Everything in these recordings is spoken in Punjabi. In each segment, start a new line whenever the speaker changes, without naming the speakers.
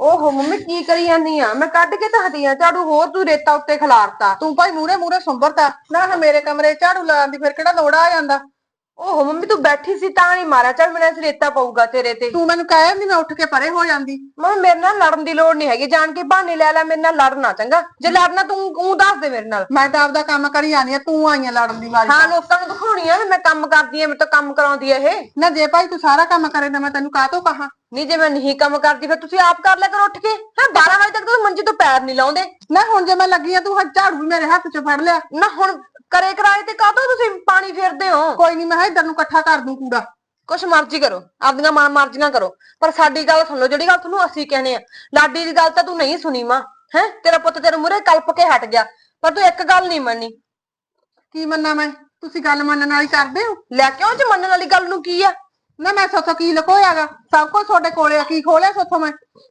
ਓਹੋ ਮੰਮੀ ਕੀ ਕਰੀ ਜਾਂਦੀ ਆ? ਮੈਂ ਕੱਢ ਕੇ ਤਾਂ ਹਟੀ ਆ, ਝਾੜੂ ਹੋਰ ਤੂੰ ਰੇਤਾ ਉੱਤੇ ਖਿਲਾਰਤਾ।
ਤੂੰ ਭਾਈ ਮੂਰੇ ਮੂਰੇ ਸੰਭਰਤਾ ਨਾ ਮੇਰੇ ਕਮਰੇ ਝਾੜੂ ਲਾਉਣ ਦੀ ਫਿਰ ਕਿਹੜਾ ਲੋੜ ਆ ਜਾਂਦਾ?
ਓਹੋ ਮੰਮੀ ਤੂੰ ਬੈਠੀ ਸੀ ਤਾਂ ਨਹੀਂ ਮਾਰਿਆ। ਚੱਲ ਮੇਰੇ ਨਾਲ ਰੇਤਾ ਪਊਗਾ ਤੇਰੇ ਤੇ।
ਤੂੰ ਮੈਨੂੰ ਕਹਿ ਨਹੀਂ ਮੈਂ ਉੱਠ ਕੇ ਪਰੇ ਹੋ ਜਾਂਦੀ।
ਮੰਮੀ ਮੇਰੇ ਨਾਲ ਲੜਨ ਦੀ ਲੋੜ ਨਹੀਂ ਹੈਗੀ। ਜਾਣ ਕੇ ਬਹਾਨੇ ਲੈ ਲੈ ਮੇਰੇ ਨਾਲ ਲੜਨਾ ਚੰਗਾ? ਜੇ ਲੜਨਾ ਤੂੰ ਉਹ ਦੱਸ ਦੇ ਮੇਰੇ ਨਾਲ।
ਮੈਂ ਤਾਂ ਆਪਦਾ ਕੰਮ ਕਰੀ ਜਾਣੀ ਆ ਤੂੰ ਆਈਆਂ ਲੜਨ ਦੀ ਵਾਰੀ
ਹਾਂ ਲੋਕਾਂ ਨੂੰ ਦਿਖਾਉਣੀ ਆ ਵੀ ਮੈਂ ਕੰਮ ਕਰਦੀ ਆ ਮੇਰੇ ਤੋਂ ਕੰਮ ਕਰਾਉਂਦੀ ਆ ਇਹ।
ਨਾ ਜੇ ਭਾਈ ਤੂੰ ਸਾਰਾ ਕੰਮ ਕਰੇ ਤਾਂ ਮੈਂ ਤੈਨੂੰ ਕਾਹ ਤੋਂ ਕਹਾ?
ਨਹੀਂ ਜੇ ਮੈਂ ਨਹੀਂ ਕੰਮ ਕਰਦੀ ਫਿਰ ਤੁਸੀਂ ਆਪ ਕਰ ਲਿਆ ਕਰੋ ਉੱਠ ਕੇ। ਹਾਂ 12 ਵਜੇ ਤੱਕ ਤੁਸੀਂ ਮੰਜੇ ਤੋਂ ਪੈਰ ਨਹੀਂ ਲਾਉਂਦੇ।
ਨਾ ਹੁਣ ਜੇ ਮੈਂ ਲੱਗੀ ਆ ਤੂੰ ਝਾੜੂ ਵੀ ਮੇਰੇ ਹੱਥ 'ਚ ਫੜ ਲਿਆ।
ਨਾ ਹੁਣ ਕਰੇ ਕਰਾਏ ਤੇ ਕਾਹਤੋਂ ਤੁਸੀਂ ਪਾਣੀ ਫੇਰਦੇ ਹੋ?
ਕੋਈ ਨਹੀਂ ਮੈਂ ਇਧਰ ਨੂੰ ਇਕੱਠਾ ਕਰ ਦੂੰ ਕੂੜਾ।
ਕੁਛ ਮਰਜ਼ੀ ਕਰੋ ਆਪਦੀਆਂ ਮਨ ਮਰਜ਼ੀਆਂ ਕਰੋ। ਪਰ ਸਾਡੀ ਗੱਲ ਸੁਣ ਲਓ ਜਿਹੜੀ ਗੱਲ ਤੁਹਾਨੂੰ ਅਸੀਂ ਕਹਿੰਦੇ ਆ ਲਾਡੀ ਦੀ ਗੱਲ ਤਾਂ ਤੂੰ ਨਹੀਂ ਸੁਣੀ ਮਾਂ ਹੈ? ਤੇਰਾ ਪੁੱਤ ਤੇਰੇ ਮੂਹਰੇ ਕਲਪ ਕੇ ਹਟ ਗਿਆ ਪਰ ਤੂੰ ਇੱਕ ਗੱਲ ਨਹੀਂ ਮੰਨੀ।
ਕੀ ਮੰਨਾਂ ਮੈਂ? ਤੁਸੀਂ ਗੱਲ ਮੰਨਣ ਵਾਲੀ ਕਰਦੇ ਹੋ?
ਲੈ ਕਿਉਂ ਚ ਮੰਨਣ ਵਾਲੀ ਗੱਲ ਨੂੰ ਕੀ ਆ?
ਨਾ ਮੈਂ ਸੋਚੋ ਕੀ ਲਕੋਇਆਗਾ? ਸਭ ਕੁਝ ਤੁਹਾਡੇ ਕੋਲੇ ਆ, ਕੀ ਖੋਲਿਆ ਸੋਚੋ ਮੈਂ?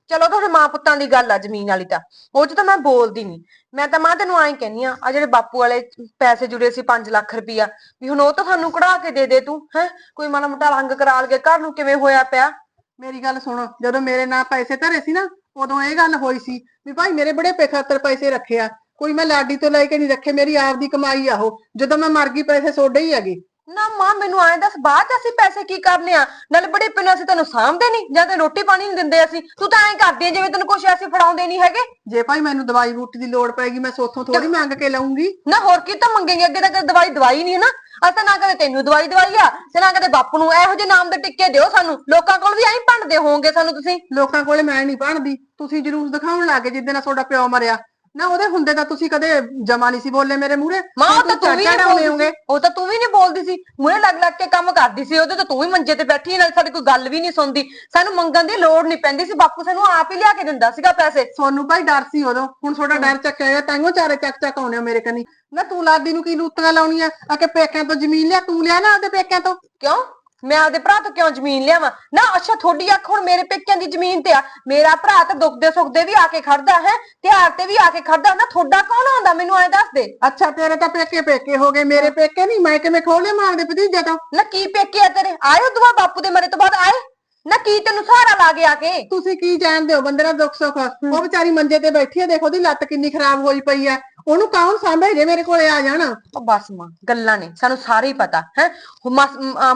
ਚਲੋ ਤੁਹਾਡੇ ਮਾਂ ਪੁੱਤਾਂ ਦੀ ਗੱਲ ਆ ਜ਼ਮੀਨ ਵਾਲੀ ਤਾਂ। ਉਹ ਚ ਤਾਂ ਮੈਂ ਬੋਲਦੀ ਨਹੀਂ ਮੈਂ ਤਾਂ ਮਾਂ ਤੈਨੂੰ ਐਂ ਕਹਿੰਨੀ ਆ ਆ ਜਿਹੜੇ ਬਾਪੂ ਵਾਲੇ ਪੈਸੇ ਜੁੜੇ ਸੀ 5 ਲੱਖ ਰੁਪਈਆ, ਵੀ ਹੁਣ ਉਹ ਤਾਂ ਸਾਨੂੰ ਕਢਾ ਕੇ ਦੇ ਦੇ ਤੂੰ, ਹੈ? ਕੋਈ ਮਾੜਾ ਮੋਟਾ ਰੰਗ ਕਰਾ ਲਗੇ ਘਰ ਨੂੰ ਕਿਵੇਂ ਹੋਇਆ ਪਿਆ?
ਮੇਰੀ ਗੱਲ ਸੁਣੋ, ਜਦੋਂ ਮੇਰੇ ਨਾਲ ਪੈਸੇ ਧਰੇ ਸੀ ਨਾ, ਉਦੋਂ ਇਹ ਗੱਲ ਹੋਈ ਸੀ ਵੀ ਭਾਈ ਮੇਰੇ ਬੜੇ ਪੇ ਖਾਤਰ ਪੈਸੇ ਰੱਖੇ ਆ। ਕੋਈ ਮੈਂ ਲਾਡੀ ਤੋਂ ਲੈ ਕੇ ਨਹੀਂ ਰੱਖੇ, ਮੇਰੀ ਆਪ ਦੀ ਕਮਾਈ ਆ ਉਹ। ਜਦੋਂ ਮੈਂ ਮਰ ਗਈ, ਪੈਸੇ ਸੋਡੇ ਹੀ ਹੈਗੇ।
ਨਾ ਮਾਂ ਮੈਨੂੰ ਐਂ ਦੱਸ ਬਾਅਦ ਚ ਅਸੀਂ ਪੈਸੇ ਕੀ ਕਰਨੇ ਆ? ਨਾਲੇ ਬੜੇ ਪਿੰਨਾਂ ਅਸੀਂ ਤੈਨੂੰ ਸਾਂਭਦੇ ਨਹੀਂ ਜਾਂ ਤੇ ਰੋਟੀ ਪਾਣੀ ਨਹੀਂ ਦਿੰਦੇ ਅਸੀਂ। ਤੂੰ ਤਾਂ ਐਂ ਕਰਦੀ ਆਂ ਜਿਵੇਂ ਤੈਨੂੰ ਕੁਛ ਅਸੀਂ ਫੜਾਉਂਦੇ ਨਹੀਂ ਹੈਗੇ।
ਜੇ ਭਾਈ ਮੈਨੂੰ ਦਵਾਈ ਬੂਟੀ ਦੀ ਲੋੜ ਪੈਗੀ ਮੈਂ ਸੋਥੋਂ ਥੋੜੀ ਮੰਗ ਕੇ ਲਵਾਂਗੀ
ਨਾ ਹੋਰ ਕੀ ਤਾਂ ਮੰਗेंगे ਅੱਗੇ ਤਾਂ ਕਦੇ ਦਵਾਈ ਦਵਾਈ ਨਹੀਂ ਨਾ। ਅਸੀਂ ਤਾਂ ਨਾ ਕਦੇ ਤੈਨੂੰ ਦਵਾਈ ਦਵਾਈ ਆ ਤੇ ਨਾ ਕਦੇ ਬਾਪੂ ਨੂੰ ਇਹੋ ਜਿਹੇ ਨਾਮ ਦੇ ਟਿੱਕੇ ਦਿਓ ਸਾਨੂੰ। ਲੋਕਾਂ ਕੋਲ ਵੀ ਐਂ ਭੰਡਦੇ ਹੋਵੋਗੇ ਸਾਨੂੰ ਤੁਸੀਂ।
ਲੋਕਾਂ ਕੋਲੇ ਮੈਂ ਨਹੀਂ ਬਣਦੀ ਤੁਸੀਂ ਜਲੂਸ ਦਿਖਾਉਣ ਲੱਗੇ ਜਿੱਦੇ ਨਾਲ ਤੁਹਾਡਾ ਪਿਓ ਮਰਿਆ। ਨਾ ਉਹਦੇ ਹੁੰਦੇ ਤਾਂ ਤੁਸੀਂ ਕਦੇ ਜਮਾ ਨਹੀਂ ਸੀ ਬੋਲੇ ਮੇਰੇ ਮੂਹਰੇ।
ਮਾਂ ਉਹ ਤਾਂ ਤੂੰ ਵੀ ਨਹੀਂ ਬੋਲਦੀ ਸੀ। ਉਹ ਤਾਂ ਤੂੰ ਵੀ ਨਹੀਂ ਬੋਲਦੀ ਸੀ। ਮੂਹਰੇ ਲੱਗ ਲੱਗ ਕੇ ਕੰਮ ਕਰਦੀ ਸੀ। ਉਹਦੇ ਤਾਂ ਤੂੰ ਵੀ ਮੰਜੇ ਤੇ ਬੈਠੀ ਨਾਲ ਸਾਡੀ ਕੋਈ ਗੱਲ ਵੀ ਨਹੀਂ ਸੁਣਦੀ। ਸਾਨੂੰ ਮੰਗਣ ਦੀ ਲੋੜ ਨਹੀਂ ਪੈਂਦੀ ਸੀ। ਬਾਪੂ ਸਾਨੂੰ ਆਪ ਹੀ ਲਿਆ ਕੇ ਦਿੰਦਾ ਸੀਗਾ ਪੈਸੇ।
ਸੋਨੂੰ ਭਾਈ ਡਰ ਸੀ ਉਦੋਂ। ਹੁਣ ਤੁਹਾਡਾ ਡਰ ਚੱਕਿਆ ਗਿਆ ਤਾਂਗੋ ਚਾਰੇ ਚੱਕ ਚੱਕ ਆਉਣੇ ਹੋ ਮੇਰੇ ਕੰਨੀ। ਨਾ ਤੂੰ ਲਾਡੀ ਨੂੰ ਕੀ ਲੂਤੀਆਂ ਲਾਉਣੀਆਂ? ਆ ਕੇ ਪੇਕਿਆਂ ਤੋਂ ਜ਼ਮੀਨ ਲਿਆ ਤੂੰ ਲਿਆ ਨਾ ਆਪਦੇ ਪੇਕਿਆਂ ਤੋਂ।
ਕਿਉਂ? ਮੈਂ ਆਪਦੇ ਭਰਾ ਤੋਂ ਕਿਉਂ ਜ਼ਮੀਨ ਲਿਆਵਾਂ? ਨਾ ਅੱਛਾ ਤੁਹਾਡੀ ਅੱਖ ਹੁਣ ਮੇਰੇ ਪੇਕਿਆਂ ਦੀ ਜ਼ਮੀਨ ਤੇ ਆ। ਮੇਰਾ ਭਰਾ ਤਾਂ ਦੁੱਖ ਦੇ ਸੁੱਖ ਦੇ ਵੀ ਆ ਕੇ ਖੜਦਾ ਹੈ ਤਿਉਹਾਰ ਤੇ ਵੀ ਆ ਕੇ ਖੜਦਾ ਨਾ ਤੁਹਾਡਾ ਕੌਣ ਆਉਂਦਾ? ਮੈਨੂੰ ਐ ਦੱਸ ਦੇ।
ਅੱਛਾ ਤੇਰੇ ਤਾਂ ਪੇਕੇ ਪੇਕੇ ਹੋ ਗਏ। ਮੇਰੇ ਪੇਕੇ ਨਹੀਂ ਮੈਂ ਕਿਵੇਂ ਖੋਲੇ ਮਾਰਦੇ ਭਤੀਜੇ ਤੋਂ?
ਨਾ ਕੀ ਪੇਕੇ ਆ ਤੇਰੇ? ਆਏ ਦੁਆ ਬਾਪੂ ਦੇ ਮਰੇ ਤੋਂ ਬਾਅਦ ਆਏ। ਨਾ ਕੀ ਤੈਨੂੰ ਸਹਾਰਾ ਲਾ ਕੇ ਆ ਕੇ?
ਤੁਸੀਂ ਕੀ ਜਾਣਦੇ ਹੋ? ਬੰਦੇ ਦਾ ਦੁੱਖ ਸੁੱਖ ਉਹ ਵਿਚਾਰੀ ਮੰਜੇ ਤੇ ਬੈਠੀ ਹੈ ਦੇਖੋ ਉਹਦੀ ਲੱਤ ਕਿੰਨੀ ਖਰਾਬ ਹੋਈ ਪਈ ਹੈ ਉਹਨੂੰ ਕੌਣ ਸਾਂਭੇ ਜੇ ਮੇਰੇ ਕੋਲੇ ਆ ਜਾਣ?
ਉਹ ਬਸ ਮਾਂ ਗੱਲਾਂ ਨੇ। ਸਾਨੂੰ ਸਾਰੇ ਹੀ ਪਤਾ ਹੈ?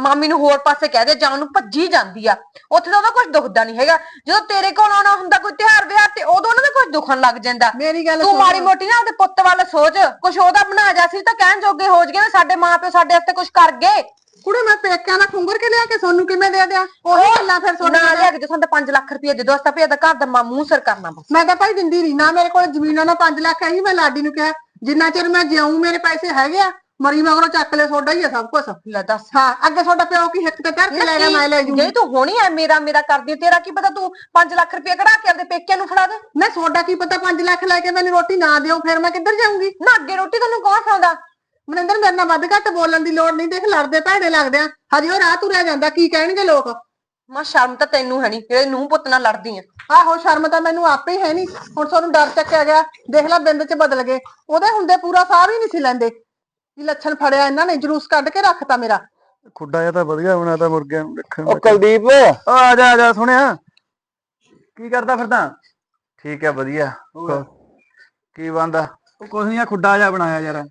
ਮਾਮੀ ਨੂੰ ਹੋਰ ਪਾਸੇ ਕਹਿ ਦੇ ਜਾਂ ਉਹਨੂੰ ਭੱਜੀ ਜਾਂਦੀ ਆ। ਉੱਥੇ ਤਾਂ ਉਹਦਾ ਕੁਝ ਦੁਖਦਾ ਨਹੀਂ ਹੈਗਾ। ਜਦੋਂ ਤੇਰੇ ਕੋਲ ਆਉਣਾ ਹੁੰਦਾ ਕੋਈ ਤਿਉਹਾਰ ਵਿਆਹ ਤੇ ਉਦੋਂ ਉਹਨਾਂ ਦਾ ਕੁਝ ਦੁਖਣ ਲੱਗ ਜਾਂਦਾ।
ਮੇਰੀ ਗੱਲ
ਤੂੰ। ਮਾੜੀ ਮੋਟੀ ਨਾ ਉਹਦੇ ਪੁੱਤ ਵੱਲ ਸੋਚ। ਕੁਝ ਉਹਦਾ ਬਣਾ ਜਾ ਸੀ ਤਾਂ ਕਹਿਣ ਜੋਗੇ ਹੋ ਜਗੇ ਸਾਡੇ ਮਾਪਿਓ ਸਾਡੇ ਵਾਸਤੇ ਕੁਝ ਕਰ ਗਏ।
ਕੁੜੇ ਮੈਂ ਪੇਕਿਆਂ ਦਾ ਖੁੰਗਰ ਕੇ ਲਿਆ ਕੇ ਸੋਨੂੰ ਕਿਵੇਂ ਦੇ ਦਿਆਂ? ਉਹੀ ਗੱਲਾਂ ਫਿਰ ਸੁਣ
ਨਾ ਲਿਆ ਕੇ ਜੇ ਸਾਨੂੰ ਤਾਂ 5 ਲੱਖ ਰੁਪਏ ਦੇ ਦੋ ਅਸਤਾ ਪਿਆ ਦਾ ਘਰ ਦਾ ਮਾਂ ਮੂੰਹ ਸਿਰ ਕਰਨਾ ਬਸ
ਮੈਂ ਤਾਂ ਭਾਈ ਦਿੰਦੀ ਨਹੀਂ ਨਾ ਮੇਰੇ ਕੋਲ ਜ਼ਮੀਨਾਂ ਨਾਲ 5 ਲੱਖ ਹੈ ਹੀ ਮੈਂ ਲਾਡੀ ਨੂੰ ਕਿਹਾ। ਜਿੰਨਾ ਚਿਰ ਮੈਂ ਜਿਉਂ ਮੇਰੇ ਪੈਸੇ ਹੈਗੇ ਆ ਮਰੀ ਮਗਰੋਂ ਚੱਕ ਲੈ ਸੋਡਾ ਹੀ ਆ ਸਭ ਕੁਝ
ਲੈ ਦੱਸ।
ਹਾਂ ਅੱਗੇ ਤੁਹਾਡਾ ਪਿਓ ਕੀ ਹਿੱਕ ਤੇ ਧਰ ਕੇ ਲੈ ਗਿਆ ਮੈਂ ਲੈ ਜੂੰਗੀ।
ਜੇ ਤੂੰ ਹੋਣੀ ਐ ਮੇਰਾ ਮੇਰਾ ਕਰਦੀ ਤੇਰਾ ਕੀ ਪਤਾ ਤੂੰ 5 ਲੱਖ ਰੁਪਏ ਕਢਾ ਕੇ ਆਪਦੇ ਪੇਕਿਆਂ ਨੂੰ ਫੜਾ ਦੇ?
ਮੈਂ ਸੋਡਾ ਕੀ ਪਤਾ 5 ਲੱਖ ਲੈ ਕੇ ਮੈਨੂੰ ਰੋਟੀ ਨਾ ਦਿਓ ਫਿਰ ਮੈਂ ਕਿੱਧਰ ਜਾਊਂਗੀ?
ਨਾ ਅੱਗੇ ਰੋਟੀ ਤੈਨੂੰ ਕੌਣ ਖਾਉਂਦਾ
ਮਨਿੰਦਰ ਮੇਰੇ ਨਾਲ ਵੱਧ ਘੱਟ ਬੋਲਣ ਦੀ ਲੋੜ ਨਹੀਂ ਦੇਖ ਲੜਦੇ ਭੈੜੇ ਲੱਗਦੇ ਆ। ਹਜੇ ਉਹ ਰਾਹ ਤੁਰਿਆ ਜਾਂਦਾ ਕੀ ਕਹਿਣਗੇ ਲੋਕ?
ਮਾਂ ਸ਼ਰਮ ਤਾਂ ਤੈਨੂੰ ਹੈ ਨਹੀਂ ਜਿਹੜੇ ਨੂੰ ਪੁੱਤ ਨਾਲ ਲੜਦੀ ਆ।
ਆਹੋ ਸ਼ਰਮ ਤਾਂ ਮੈਨੂੰ ਆਪੇ ਹੀ ਹੈ ਨਹੀਂ ਹੁਣ ਤੁਹਾਨੂੰ ਡਰ ਚੱਕਿਆ ਗਿਆ ਦੇਖ ਲੈ ਬਿੰਦ ਚ ਬਦਲ ਗਏ। ਉਹਦੇ ਹੁੰਦੇ ਪੂਰਾ ਸਾਹ ਵੀ ਨਹੀਂ ਸੀ ਲੈਂਦੇ। ਕੀ ਲੱਛਣ ਫੜਿਆ ਇਹਨਾਂ ਨੇ ਜਲੂਸ ਕੱਢ ਕੇ ਰੱਖਤਾ ਮੇਰਾ।
ਖੁੱਡਾ ਜਿਹਾ ਤਾਂ ਵਧੀਆ ਬਣਾਤਾ ਮੁਰਗਿਆਂ ਨੂੰ ਰੱਖਣ
ਉਹ ਕੁਲਦੀਪ।
ਉਹ ਆ ਜਾ ਆ ਜਾ ਸੁਣਿਆ? ਕੀ ਕਰਦਾ ਫਿਰਦਾ?
ਠੀਕ ਹੈ ਵਧੀਆ? ਕੀ ਬੰਦਾ
ਉਹ ਕੁਛ ਨਹੀਂ ਆ ਖੁੱਡਾ ਜਿਹਾ ਬਣਾਇਆ ਯਾਰ।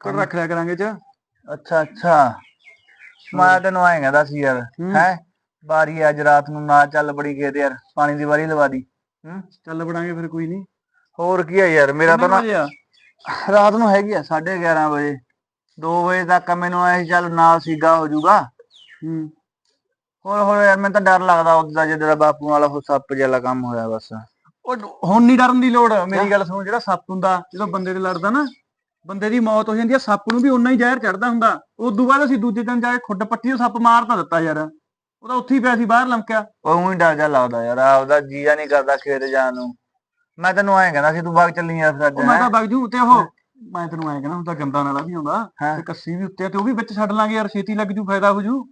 ਕੁੱਕੜ ਰੱਖ ਲਿਆ ਕਰਾਂਗੇ ਚ।
ਅੱਛਾ ਅੱਛਾ। ਮੈਂ ਤੈਨੂੰ ਐਂ ਕਹਿੰਦਾ ਸੀ ਯਾਰ
ਹੂੰ।
ਬਾਰੀ ਅੱਜ ਰਾਤ ਨੂੰ ਨਾ ਚੱਲ ਬੜੀ ਖੇਤ ਯਾਰ ਪਾਣੀ ਦੀ ਵਾਰੀ ਲਵਾ ਦੀ। ਹੂੰ?
ਚੱਲ ਬਣਾਂਗੇ ਫਿਰ ਕੋਈ ਨਹੀਂ।
ਹੋਰ ਕੀ ਹੈ ਯਾਰ ਮੇਰਾ ਤਾਂ ਨਾ
ਆ?
ਰਾਤ ਨੂੰ ਹੈਗੀ ਆ 11:30 ਵਜੇ। 2 ਵਜੇ ਤੱਕ ਮੈਨੂੰ ਐ ਚੱਲ ਨਾਲ ਸੀਗਾ ਹੋ ਜਾਊਗਾ।
ਹੂੰ।
ਹੋਰ ਹੋਰ ਯਾਰ ਮੈਨੂੰ ਤਾਂ ਡਰ ਲੱਗਦਾ ਉਹਦਾ ਜਿਹੜਾ ਬਾਪੂ ਵਾਲਾ ਉਹ ਸੱਪ ਜਿਹਾ ਕੰਮ ਹੋਇਆ ਬਸ।
ਉਹ ਹੁਣ ਨਹੀਂ ਡਰਨ ਦੀ ਲੋੜ ਮੇਰੀ ਗੱਲ ਸੁਣੋ ਜਿਹੜਾ ਸੱਪ ਹੁੰਦਾ ਜਦੋਂ ਬੰਦੇ ਤੇ ਲੜਦਾ ਨਾ ਬੰਦੇ ਦੀ ਮੌਤ ਹੋ ਜਾਂਦੀ ਆ ਸੱਪ ਨੂੰ ਵੀ ਉਨਾ ਹੀ ਜ਼ਹਿਰ ਚੜਦਾ ਹੁੰਦਾ। ਉਦੋਂ ਬਾਅਦ ਅਸੀਂ ਦੂਜੇ ਦਿਨ ਜਾ ਕੇ ਖੁੱਡ ਪੱਟੀ ਉਹ ਸੱਪ ਮਾਰ ਤਾਂ ਦਿੱਤਾ ਯਾਰ। ਉਹਦਾ ਉੱਥੇ ਹੀ ਪਿਆ ਸੀ ਬਾਹਰ ਲੰਕਿਆ
ਉਹ ਹੀ ਡਰ ਜਾ ਲੱਗਦਾ ਯਾਰ ਆਪਦਾ ਜੀਆ ਨਹੀਂ ਕਰਦਾ ਖੇਤ ਜਾਣ ਨੂੰ। ਮੈਂ ਤੈਨੂੰ ਐਂ ਕਹਿੰਦਾ ਸੀ ਤੂੰ ਬਾਗ ਚੱਲੀ ਯਾਰ
ਉਹ ਮੈਂ? ਤਾਂ ਵਗ ਜੂ ਤੇ ਉਹ। ਮੈਂ ਤੈਨੂੰ ਐਂ ਕਹਿੰਦਾ ਤਾਂ ਗੰਦਾ ਨਾਲਾ ਵੀ ਆਉਂਦਾ।
ਹਾਂ।
ਤੇ ਕੱਸੀ ਵੀ ਉੱਤੇ ਆ ਤੇ ਉਹ ਵੀ ਵਿੱਚ ਛੱਡ ਲਾਂਗੇ ਯਾਰ ਛੇਤੀ ਲੱਗ ਜੂ ਫਾਇਦਾ ਹੋ ਜੂ।